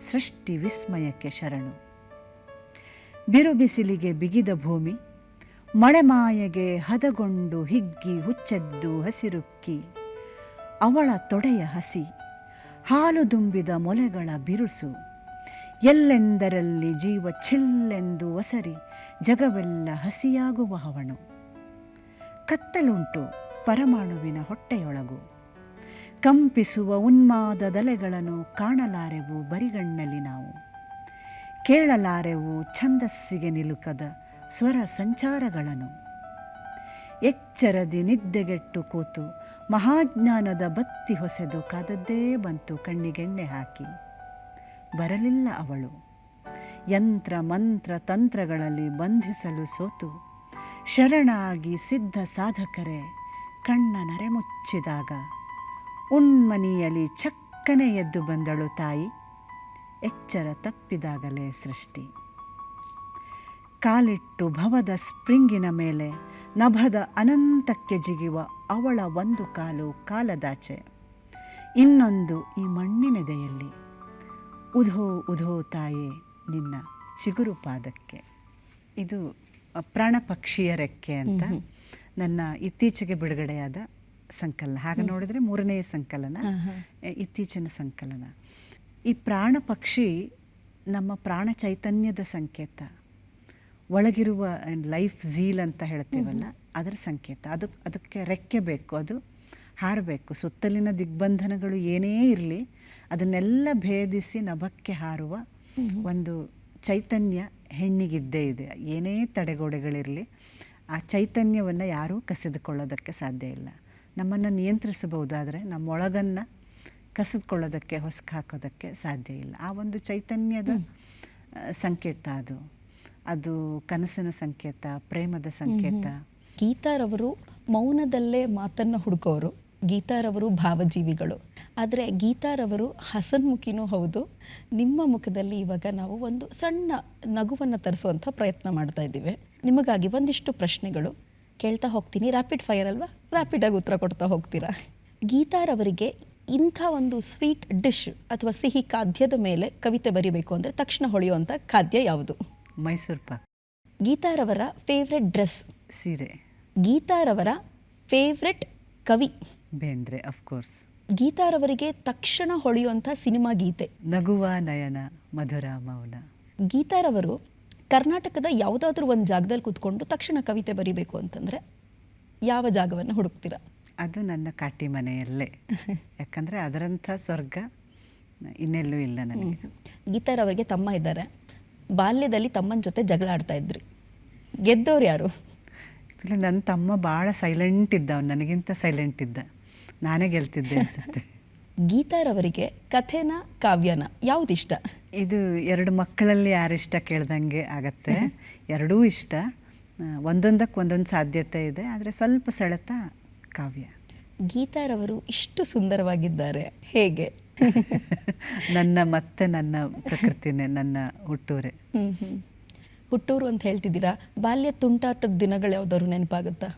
ಸೃಷ್ಟಿ ವಿಸ್ಮಯಕ್ಕೆ ಶರಣು. ಬಿರುಬಿಸಿಲಿಗೆ ಬಿಗಿದ ಭೂಮಿ ಮಳೆಮಾಯೆಗೆ ಹದಗೊಂಡು ಹಿಗ್ಗಿ ಹುಚ್ಚೆದ್ದು ಹಸಿರುಕ್ಕಿ, ಅವಳ ತೊಡೆಯ ಹಸಿ, ಹಾಲು ದುಂಬಿದ ಮೊಲೆಗಳ ಬಿರುಸು ಎಲ್ಲೆಂದರಲ್ಲಿ ಜೀವ ಛಿಲ್ಲೆಂದು ಒಸರಿ ಜಗವೆಲ್ಲ ಹಸಿಯಾಗುವ ಹವಣು ಕತ್ತಲುಂಟು ಪರಮಾಣುವಿನ ಹೊಟ್ಟೆಯೊಳಗು. ಕಂಪಿಸುವ ಉನ್ಮಾದದಲೆಗಳನ್ನು ಕಾಣಲಾರೆವು ಬರಿಗಣ್ಣಲ್ಲಿ ನಾವು. ಕೇಳಲಾರೆವು ಛಂದಸ್ಸಿಗೆ ನಿಲುಕದ ಸ್ವರ ಸಂಚಾರಗಳನ್ನು ಎಚ್ಚರದಿ ನಿದ್ದೆಗೆಟ್ಟು ಕೂತು ಮಹಾಜ್ಞಾನದ ಬತ್ತಿ ಹೊಸೆದು ಕಾದದ್ದೇ ಬಂತು ಕಣ್ಣಿಗೆಣ್ಣೆ ಹಾಕಿ. ಬರಲಿಲ್ಲ ಅವಳು. ಯಂತ್ರ ಮಂತ್ರ ತಂತ್ರಗಳಲ್ಲಿ ಬಂಧಿಸಲು ಸೋತು. ಶರಣಾಗಿ ಸಿದ್ಧ ಸಾಧಕರೇ, ಕಣ್ಣ ನರೆಮುಚ್ಚಿದಾಗ. ಉನ್ಮನಿಯಲಿ ಚಕ್ಕನೆ ಎದ್ದು ಬಂದಳು ತಾಯಿ. ಎಚ್ಚರ ತಪ್ಪಿದಾಗಲೇ ಸೃಷ್ಟಿ. ಕಾಲಿಟ್ಟು ಭವದ ಸ್ಪ್ರಿಂಗಿನ ಮೇಲೆ ನಭದ ಅನಂತಕ್ಕೆ ಜಿಗಿಯುವ ಅವಳ ಒಂದು ಕಾಲು ಕಾಲದಾಚೆ. ಇನ್ನೊಂದು ಈ ಮಣ್ಣಿನೆದೆಯಲ್ಲಿ ಉಧೋ ಉಧೋ ತಾಯೇ ನಿನ್ನ ಚಿಗುರು ಪಾದಕ್ಕೆ. ಇದು ಪ್ರಾಣಪಕ್ಷಿಯ ಪ್ರಾಣ ಪಕ್ಷಿಯ ರೆಕ್ಕೆ ಅಂತ ನನ್ನ ಇತ್ತೀಚೆಗೆ ಬಿಡುಗಡೆಯಾದ ಸಂಕಲನ. ಹಾಗೆ ನೋಡಿದ್ರೆ ಮೂರನೇ ಸಂಕಲನ ಇತ್ತೀಚಿನ ಸಂಕಲನ. ಈ ಪ್ರಾಣ ಪಕ್ಷಿ ನಮ್ಮ ಪ್ರಾಣ ಚೈತನ್ಯದ ಸಂಕೇತ. ಒಳಗಿರುವ ಲೈಫ್ ಝೀಲ್ ಅಂತ ಹೇಳ್ತೀವಲ್ಲ ಅದರ ಸಂಕೇತ. ಅದು ಅದಕ್ಕೆ ರೆಕ್ಕೆ ಬೇಕು ಅದು ಹಾರಬೇಕು. ಸುತ್ತಲಿನ ದಿಗ್ಬಂಧನಗಳು ಏನೇ ಇರಲಿ ಅದನ್ನೆಲ್ಲ ಭೇದಿಸಿ ನಭಕ್ಕೆ ಹಾರುವ ಒಂದು ಚೈತನ್ಯ ಹೆಣ್ಣಿಗಿದ್ದೇ ಇದೆ. ಏನೇ ತಡೆಗೋಡೆಗಳಿರಲಿ ಆ ಚೈತನ್ಯವನ್ನು ಯಾರೂ ಕಸಿದುಕೊಳ್ಳೋದಕ್ಕೆ ಸಾಧ್ಯ ಇಲ್ಲ. ನಮ್ಮನ್ನು ನಿಯಂತ್ರಿಸಬಹುದಾದರೆ ನಮ್ಮೊಳಗನ್ನು ಕಸಿದುಕೊಳ್ಳೋದಕ್ಕೆ ಹೊಸಕು ಹಾಕೋದಕ್ಕೆ ಸಾಧ್ಯ ಇಲ್ಲ. ಆ ಒಂದು ಚೈತನ್ಯದ ಸಂಕೇತ ಅದು. ಅದು ಕನಸಿನ ಸಂಕೇತ ಪ್ರೇಮದ ಸಂಕೇತ. ಗೀತಾರವರು ಮೌನದಲ್ಲೇ ಮಾತನ್ನು ಹುಡುಕೋರು ಗೀತಾರವರು ಭಾವಜೀವಿಗಳು. ಆದರೆ ಗೀತಾರವರು ಹಸನ್ಮುಖಿನೂ ಹೌದು. ನಿಮ್ಮ ಮುಖದಲ್ಲಿ ಇವಾಗ ನಾವು ಒಂದು ಸಣ್ಣ ನಗುವನ್ನು ತರಿಸುವಂಥ ಪ್ರಯತ್ನ ಮಾಡ್ತಾ ಇದ್ದೀವಿ. ನಿಮಗಾಗಿ ಒಂದಿಷ್ಟು ಪ್ರಶ್ನೆಗಳು. ಕೇಳ್ತಾ ಹೋಗ್ತೀನಿ. ರ್ಯಾಪಿಡ್ ಫೈರ್ ಅಲ್ವಾ? ರ್ಯಾಪಿಡಾಗಿ ಉತ್ತರ ಕೊಡ್ತಾ ಹೋಗ್ತೀರಾ? ಗೀತಾರವರಿಗೆ ಇಂಥ ಒಂದು ಸ್ವೀಟ್ ಡಿಶ್ ಅಥವಾ ಸಿಹಿ ಖಾದ್ಯದ ಮೇಲೆ ಕವಿತೆ ಬರೀಬೇಕು ಅಂದರೆ ತಕ್ಷಣ ಹೊಳೆಯುವಂಥ ಖಾದ್ಯ ಯಾವುದು? ಮೈಸೂರು ಪಾಕ್. ಗೀತಾರವರ ಫೇವ್ರೆಟ್ ಡ್ರೆಸ್ ಸೀರೆ. ಗೀತಾರವರ ಫೇವ್ರೆಟ್ ಕವಿ. ಬೇಂದ್ರೆ ಅಫ್ಕೋರ್ಸ್ ಗೀತಾರವರಿಗೆ ತಕ್ಷಣ ಹೊಳೆಯುವಂಥ ಸಿನಿಮಾ ಗೀತೆ. ನಗುವ ನಯನ ಮಧುರ ಮೌನ. ಗೀತಾರವರು ಕರ್ನಾಟಕದ ಯಾವುದಾದ್ರೂ ಒಂದು ಜಾಗದಲ್ಲಿ ಕೂತ್ಕೊಂಡು ತಕ್ಷಣ ಕವಿತೆ ಬರಿಬೇಕು ಅಂತಂದರೆ ಯಾವ ಜಾಗವನ್ನು ಹುಡುಕ್ತೀರಾ? ಅದು ನನ್ನ ಕಾಟಿ ಮನೆಯಲ್ಲೇ. ಯಾಕಂದರೆ ಅದರಂಥ ಸ್ವರ್ಗ ಇನ್ನೆಲ್ಲೂ ಇಲ್ಲ ನನಗೆ. ಗೀತಾರವರಿಗೆ ತಮ್ಮ ಇದ್ದಾರೆ. ಬಾಲ್ಯದಲ್ಲಿ ತಮ್ಮನ ಜೊತೆ ಜಗಳ ಆಡ್ತಾ ಇದ್ರಿ. ಗೆದ್ದವ್ರು ಯಾರು? ನನ್ನ ತಮ್ಮ ಭಾಳ ಸೈಲೆಂಟ್ ಇದ್ದ ಅವ್ನು. ನನಗಿಂತ ಸೈಲೆಂಟ್ ಇದ್ದ. ನಾನೇ ಗೆಲ್ತಿದ್ದೆ ಅನ್ಸುತ್ತೆ. ಗೀತಾರವರಿಗೆ ಕಥೆನ ಕಾವ್ಯನ ಯಾವುದಿಷ್ಟ? ಇದು ಎರಡು ಮಕ್ಕಳಲ್ಲಿ ಯಾರಿಷ್ಟ ಕೇಳ್ದಂಗೆ ಆಗತ್ತೆ. ಎರಡೂ ಇಷ್ಟ. ಒಂದೊಂದಕ್ಕೆ ಒಂದೊಂದು ಸಾಧ್ಯತೆ ಇದೆ ಆದರೆ ಸ್ವಲ್ಪ ಸೆಳೆತ ಕಾವ್ಯ. ಗೀತಾರವರು ಇಷ್ಟು ಸುಂದರವಾಗಿದ್ದಾರೆ ಹೇಗೆ? ನನ್ನ ಮತ್ತೆ ನನ್ನ ಪ್ರಕೃತಿನೇ ನನ್ನ ಹುಟ್ಟೂರೆ. ಹುಟ್ಟೂರು ಅಂತ ಹೇಳ್ತಿದ್ದೀರಾ? ಬಾಲ್ಯ ತುಂಟಾಟದ ದಿನಗಳು ಯಾವ್ದಾದ್ರು ನೆನಪಾಗುತ್ತಾ?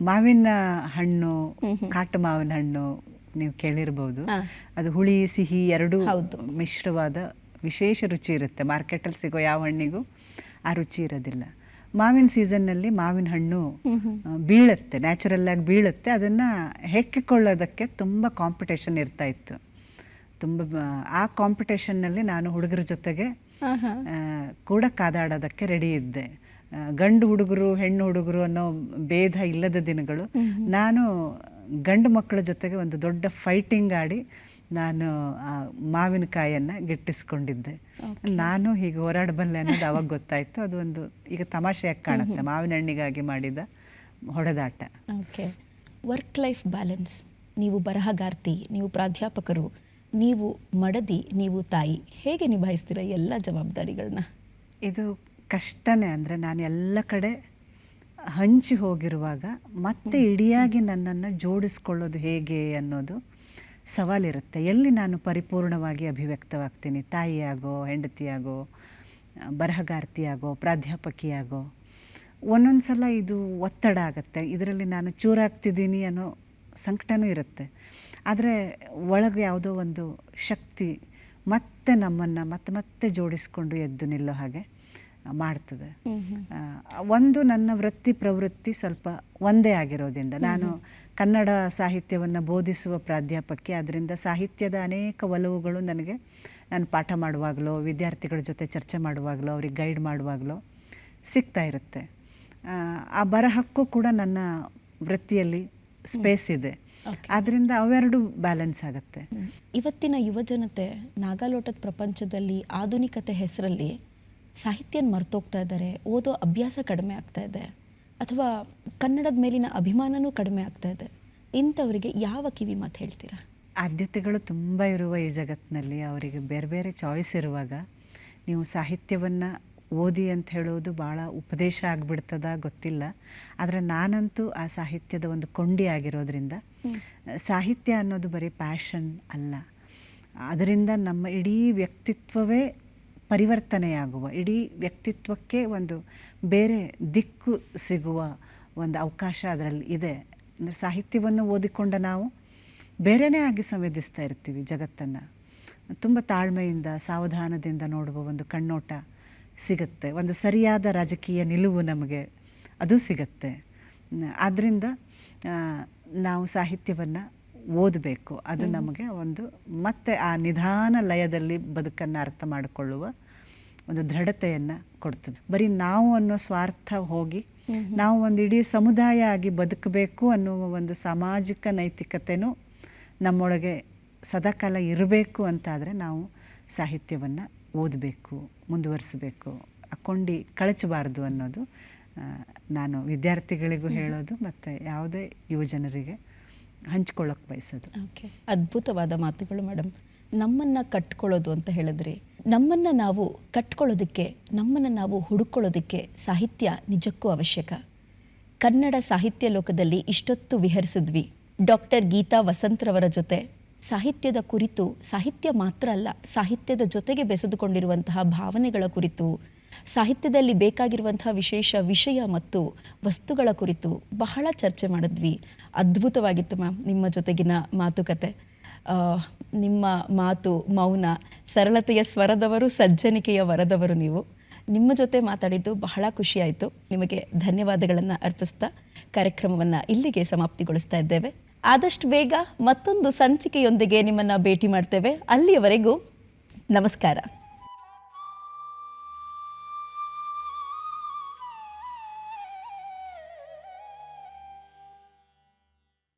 ಮಾವಿನ ಹಣ್ಣು ಕಾಟು ಮಾವಿನ ಹಣ್ಣು ನೀವು ಕೇಳಿರ್ಬೋದು. ಅದು ಹುಳಿ ಸಿಹಿ ಎರಡೂ ಮಿಶ್ರವಾದ ವಿಶೇಷ ರುಚಿ ಇರುತ್ತೆ. ಮಾರ್ಕೆಟಲ್ಲಿ ಸಿಗೋ ಯಾವ ಹಣ್ಣಿಗೂ ಆ ರುಚಿ ಇರೋದಿಲ್ಲ. ಮಾವಿನ ಸೀಸನ್ನಲ್ಲಿ ಮಾವಿನ ಹಣ್ಣು ಬೀಳುತ್ತೆ. ನ್ಯಾಚುರಲ್ ಆಗಿ ಬೀಳುತ್ತೆ. ಅದನ್ನು ಹೆಕ್ಕಿಕೊಳ್ಳೋದಕ್ಕೆ ತುಂಬ ಕಾಂಪಿಟೇಷನ್ ಇರ್ತಾ ಇತ್ತು. ತುಂಬ ಆ ಕಾಂಪಿಟೇಷನ್ನಲ್ಲಿ ನಾನು ಹುಡುಗರ ಜೊತೆಗೆ ಕೂಡ ಕಾದಾಡೋದಕ್ಕೆ ರೆಡಿ ಇದ್ದೆ. ಗಂಡು ಹುಡುಗರು ಹೆಣ್ಣು ಹುಡುಗರು ಅನ್ನೋ ಭೇದ ಇಲ್ಲದ ದಿನಗಳು. ನಾನು ಗಂಡು ಮಕ್ಕಳ ಜೊತೆಗೆ ಒಂದು ದೊಡ್ಡ ಫೈಟಿಂಗ್ ಆಡಿ ನಾನು ಆ ಮಾವಿನಕಾಯನ್ನು ಗಿಟ್ಟಿಸ್ಕೊಂಡಿದ್ದೆ. ನಾನು ಹೀಗೆ ಹೋರಾಡಬಲ್ಲೆ ಅನ್ನೋದು ಅವಾಗ ಗೊತ್ತಾಯಿತು. ಅದು ಒಂದು ಈಗ ತಮಾಷೆಯಾಗಿ ಕಾಣುತ್ತೆ. ಮಾವಿನ ಹಣ್ಣಿಗಾಗಿ ಮಾಡಿದ ಹೊಡೆದಾಟ. ಓಕೆ ವರ್ಕ್ ಲೈಫ್ ಬ್ಯಾಲೆನ್ಸ್ ನೀವು ಬರಹಗಾರ್ತಿ ನೀವು ಪ್ರಾಧ್ಯಾಪಕರು ನೀವು ಮಡದಿ ನೀವು ತಾಯಿ. ಹೇಗೆ ನಿಭಾಯಿಸ್ತೀರಾ ಎಲ್ಲ ಜವಾಬ್ದಾರಿಗಳನ್ನ? ಇದು ಕಷ್ಟನೇ ಅಂದರೆ ನಾನು ಎಲ್ಲ ಕಡೆ ಹಂಚಿ ಹೋಗಿರುವಾಗ ಮತ್ತೆ ಇಡಿಯಾಗಿ ನನ್ನನ್ನು ಜೋಡಿಸ್ಕೊಳ್ಳೋದು ಹೇಗೆ ಅನ್ನೋದು ಸವಾಲಿರುತ್ತೆ. ಎಲ್ಲಿ ನಾನು ಪರಿಪೂರ್ಣವಾಗಿ ಅಭಿವ್ಯಕ್ತವಾಗ್ತೀನಿ? ತಾಯಿಯಾಗೋ, ಹೆಂಡತಿಯಾಗೋ, ಬರಹಗಾರ್ತಿಯಾಗೋ, ಪ್ರಾಧ್ಯಾಪಕಿಯಾಗೋ? ಒಂದೊಂದು ಸಲ ಇದು ಒತ್ತಡ ಆಗುತ್ತೆ. ಇದರಲ್ಲಿ ನಾನು ಚೂರಾಗ್ತಿದ್ದೀನಿ ಅನ್ನೋ ಸಂಕಟನೂ ಇರುತ್ತೆ. ಆದರೆ ಒಳಗೆ ಯಾವುದೋ ಒಂದು ಶಕ್ತಿ ಮತ್ತೆ ನಮ್ಮನ್ನು ಮತ್ತೆ ಮತ್ತೆ ಜೋಡಿಸ್ಕೊಂಡು ಎದ್ದು ನಿಲ್ಲೋ ಹಾಗೆ ಮಾಡ್ತದೆ. ಒಂದು ನನ್ನ ವೃತ್ತಿ ಪ್ರವೃತ್ತಿ ಸ್ವಲ್ಪ ಒಂದೇ ಆಗಿರೋದ್ರಿಂದ ನಾನು ಕನ್ನಡ ಸಾಹಿತ್ಯವನ್ನು ಬೋಧಿಸುವ ಪ್ರಾಧ್ಯಾಪಕಿ ಅದರಿಂದ ಸಾಹಿತ್ಯದ ಅನೇಕ ಒಲವುಗಳು ನನಗೆ ನಾನು ಪಾಠ ಮಾಡುವಾಗಲೋ ವಿದ್ಯಾರ್ಥಿಗಳ ಜೊತೆ ಚರ್ಚೆ ಮಾಡುವಾಗಲೋ ಅವ್ರಿಗೆ ಗೈಡ್ ಮಾಡುವಾಗಲೋ ಸಿಗ್ತಾ ಇರುತ್ತೆ. ಆ, ಆ ಬರಹಕ್ಕೂ ಕೂಡ ನನ್ನ ವೃತ್ತಿಯಲ್ಲಿ ಸ್ಪೇಸ್ ಇದೆ. ಆದ್ರಿಂದ ಅವೆರಡು ಬ್ಯಾಲೆನ್ಸ್ ಆಗುತ್ತೆ. ಇವತ್ತಿನ ಯುವಜನತೆ ನಾಗಾಲೋಟದ ಪ್ರಪಂಚದಲ್ಲಿ ಆಧುನಿಕತೆ ಹೆಸರಲ್ಲಿ ಸಾಹಿತ್ಯನ ಮರ್ತೋಗ್ತಾ ಇದ್ದಾರೆ ಓದೋ ಅಭ್ಯಾಸ ಕಡಿಮೆ ಆಗ್ತಾ ಇದೆ ಅಥವಾ ಕನ್ನಡದ ಮೇಲಿನ ಅಭಿಮಾನನೂ ಕಡಿಮೆ ಆಗ್ತಾ ಇದೆ ಇಂಥವರಿಗೆ ಯಾವ ಕಿವಿ ಮಾತು ಹೇಳ್ತೀರಾ? ಆದ್ಯತೆಗಳು ತುಂಬ ಇರುವ ಈ ಜಗತ್ತಿನಲ್ಲಿ ಅವರಿಗೆ ಬೇರೆ ಬೇರೆ ಚಾಯ್ಸ್ ಇರುವಾಗ ನೀವು ಸಾಹಿತ್ಯವನ್ನು ಓದಿ ಅಂತ ಹೇಳೋದು ಭಾಳ ಉಪದೇಶ ಆಗಿಬಿಡ್ತದ ಗೊತ್ತಿಲ್ಲ ಆದರೆ ನಾನಂತೂ ಆ ಸಾಹಿತ್ಯದ ಒಂದು ಕೊಂಡಿ ಆಗಿರೋದ್ರಿಂದ ಸಾಹಿತ್ಯ ಅನ್ನೋದು ಬರೀ ಪ್ಯಾಷನ್ ಅಲ್ಲ. ಅದರಿಂದ ನಮ್ಮ ಇಡೀ ವ್ಯಕ್ತಿತ್ವವೇ ಪರಿವರ್ತನೆಯಾಗುವ, ಇಡೀ ವ್ಯಕ್ತಿತ್ವಕ್ಕೆ ಒಂದು ಬೇರೆ ದಿಕ್ಕು ಸಿಗುವ ಒಂದು ಅವಕಾಶ ಅದರಲ್ಲಿ ಇದೆ. ಅಂದರೆ ಸಾಹಿತ್ಯವನ್ನು ಓದಿಕೊಂಡ ನಾವು ಬೇರೆಯೇ ಆಗಿ ಸಂವೇದಿಸ್ತಾ ಇರ್ತೀವಿ ಜಗತ್ತನ್ನು. ತುಂಬ ತಾಳ್ಮೆಯಿಂದ, ಸಾವಧಾನದಿಂದ ನೋಡುವ ಒಂದು ಕಣ್ಣೋಟ ಸಿಗುತ್ತೆ. ಒಂದು ಸರಿಯಾದ ರಾಜಕೀಯ ನಿಲುವು ನಮಗೆ ಅದು ಸಿಗತ್ತೆ. ಆದ್ದರಿಂದ ನಾವು ಸಾಹಿತ್ಯವನ್ನು ಓದಬೇಕು. ಅದು ನಮಗೆ ಒಂದು ಮತ್ತೆ ಆ ನಿಧಾನ ಲಯದಲ್ಲಿ ಬದುಕನ್ನು ಅರ್ಥ ಮಾಡಿಕೊಳ್ಳುವ ಒಂದು ದೃಢತೆಯನ್ನು ಕೊಡ್ತದೆ. ಬರೀ ನಾವು ಅನ್ನೋ ಸ್ವಾರ್ಥ ಹೋಗಿ ನಾವು ಒಂದು ಇಡೀ ಸಮುದಾಯ ಆಗಿ ಬದುಕಬೇಕು ಅನ್ನುವ ಒಂದು ಸಾಮಾಜಿಕ ನೈತಿಕತೆನೂ ನಮ್ಮೊಳಗೆ ಸದಾಕಾಲ ಇರಬೇಕು ಅಂತಾದರೆ ನಾವು ಸಾಹಿತ್ಯವನ್ನು ಓದಬೇಕು ಮುಂದುವರಿಸಬೇಕು. ಕೊಂಡಿ ಕಳಚಬಾರ್ದು ಅನ್ನೋದು ನಾನು ವಿದ್ಯಾರ್ಥಿಗಳಿಗೂ ಹೇಳೋದು ಮತ್ತು ಯಾವುದೇ ಯುವಜನರಿಗೆ ಹಂಚ್ಕೊಳ್ಳೋಕೆ ಬಯಸೋದು. ಓಕೆ. ಅದ್ಭುತವಾದ ಮಾತುಗಳು ಮೇಡಮ್ ನಮ್ಮನ್ನ ಕಟ್ಕೊಳ್ಳೋದು ಅಂತ ಹೇಳಿದ್ರಿ. ನಮ್ಮನ್ನ ನಾವು ಕಟ್ಕೊಳ್ಳೋದಕ್ಕೆ, ನಮ್ಮನ್ನ ನಾವು ಹುಡುಕೊಳ್ಳೋದಕ್ಕೆ ಸಾಹಿತ್ಯ ನಿಜಕ್ಕೂ ಅವಶ್ಯಕ. ಕನ್ನಡ ಸಾಹಿತ್ಯ ಲೋಕದಲ್ಲಿ ಇಷ್ಟೊತ್ತು ವಿಹರಿಸಿದ್ವಿ. ಡಾಕ್ಟರ್ ಗೀತಾ ವಸಂತ್ರವರ ಜೊತೆ. ಸಾಹಿತ್ಯದ ಕುರಿತು, ಸಾಹಿತ್ಯ ಮಾತ್ರ ಅಲ್ಲ, ಸಾಹಿತ್ಯದ ಜೊತೆಗೆ ಬೆಸೆದುಕೊಂಡಿರುವಂತಹ ಭಾವನೆಗಳ ಕುರಿತು ಸಾಹಿತ್ಯದಲ್ಲಿ ಬೇಕಾಗಿರುವಂತಹ ವಿಶೇಷ ವಿಷಯ ಮತ್ತು ವಸ್ತುಗಳ ಕುರಿತು ಬಹಳ ಚರ್ಚೆ ಮಾಡಿದ್ವಿ. ಅದ್ಭುತವಾಗಿತ್ತು ಮ್ಯಾಮ್ ನಿಮ್ಮ ಜೊತೆಗಿನ ಮಾತುಕತೆ. ನಿಮ್ಮ ಮಾತು, ಮೌನ, ಸರಳತೆಯ ಸ್ವರದವರು, ಸಜ್ಜನಿಕೆಯ ವರದವರು ನೀವು. ನಿಮ್ಮ ಜೊತೆ ಮಾತಾಡಿದ್ದು ಬಹಳ ಖುಷಿಯಾಯಿತು. ನಿಮಗೆ ಧನ್ಯವಾದಗಳನ್ನು ಅರ್ಪಿಸ್ತಾ ಕಾರ್ಯಕ್ರಮವನ್ನು ಇಲ್ಲಿಗೆ ಸಮಾಪ್ತಿಗೊಳಿಸ್ತಾ ಇದ್ದೇವೆ. ಆದಷ್ಟು ಬೇಗ ಮತ್ತೊಂದು ಸಂಚಿಕೆಯೊಂದಿಗೆ ನಿಮ್ಮನ್ನು ಭೇಟಿ ಮಾಡ್ತೇವೆ. ಅಲ್ಲಿಯವರೆಗೂ ನಮಸ್ಕಾರ.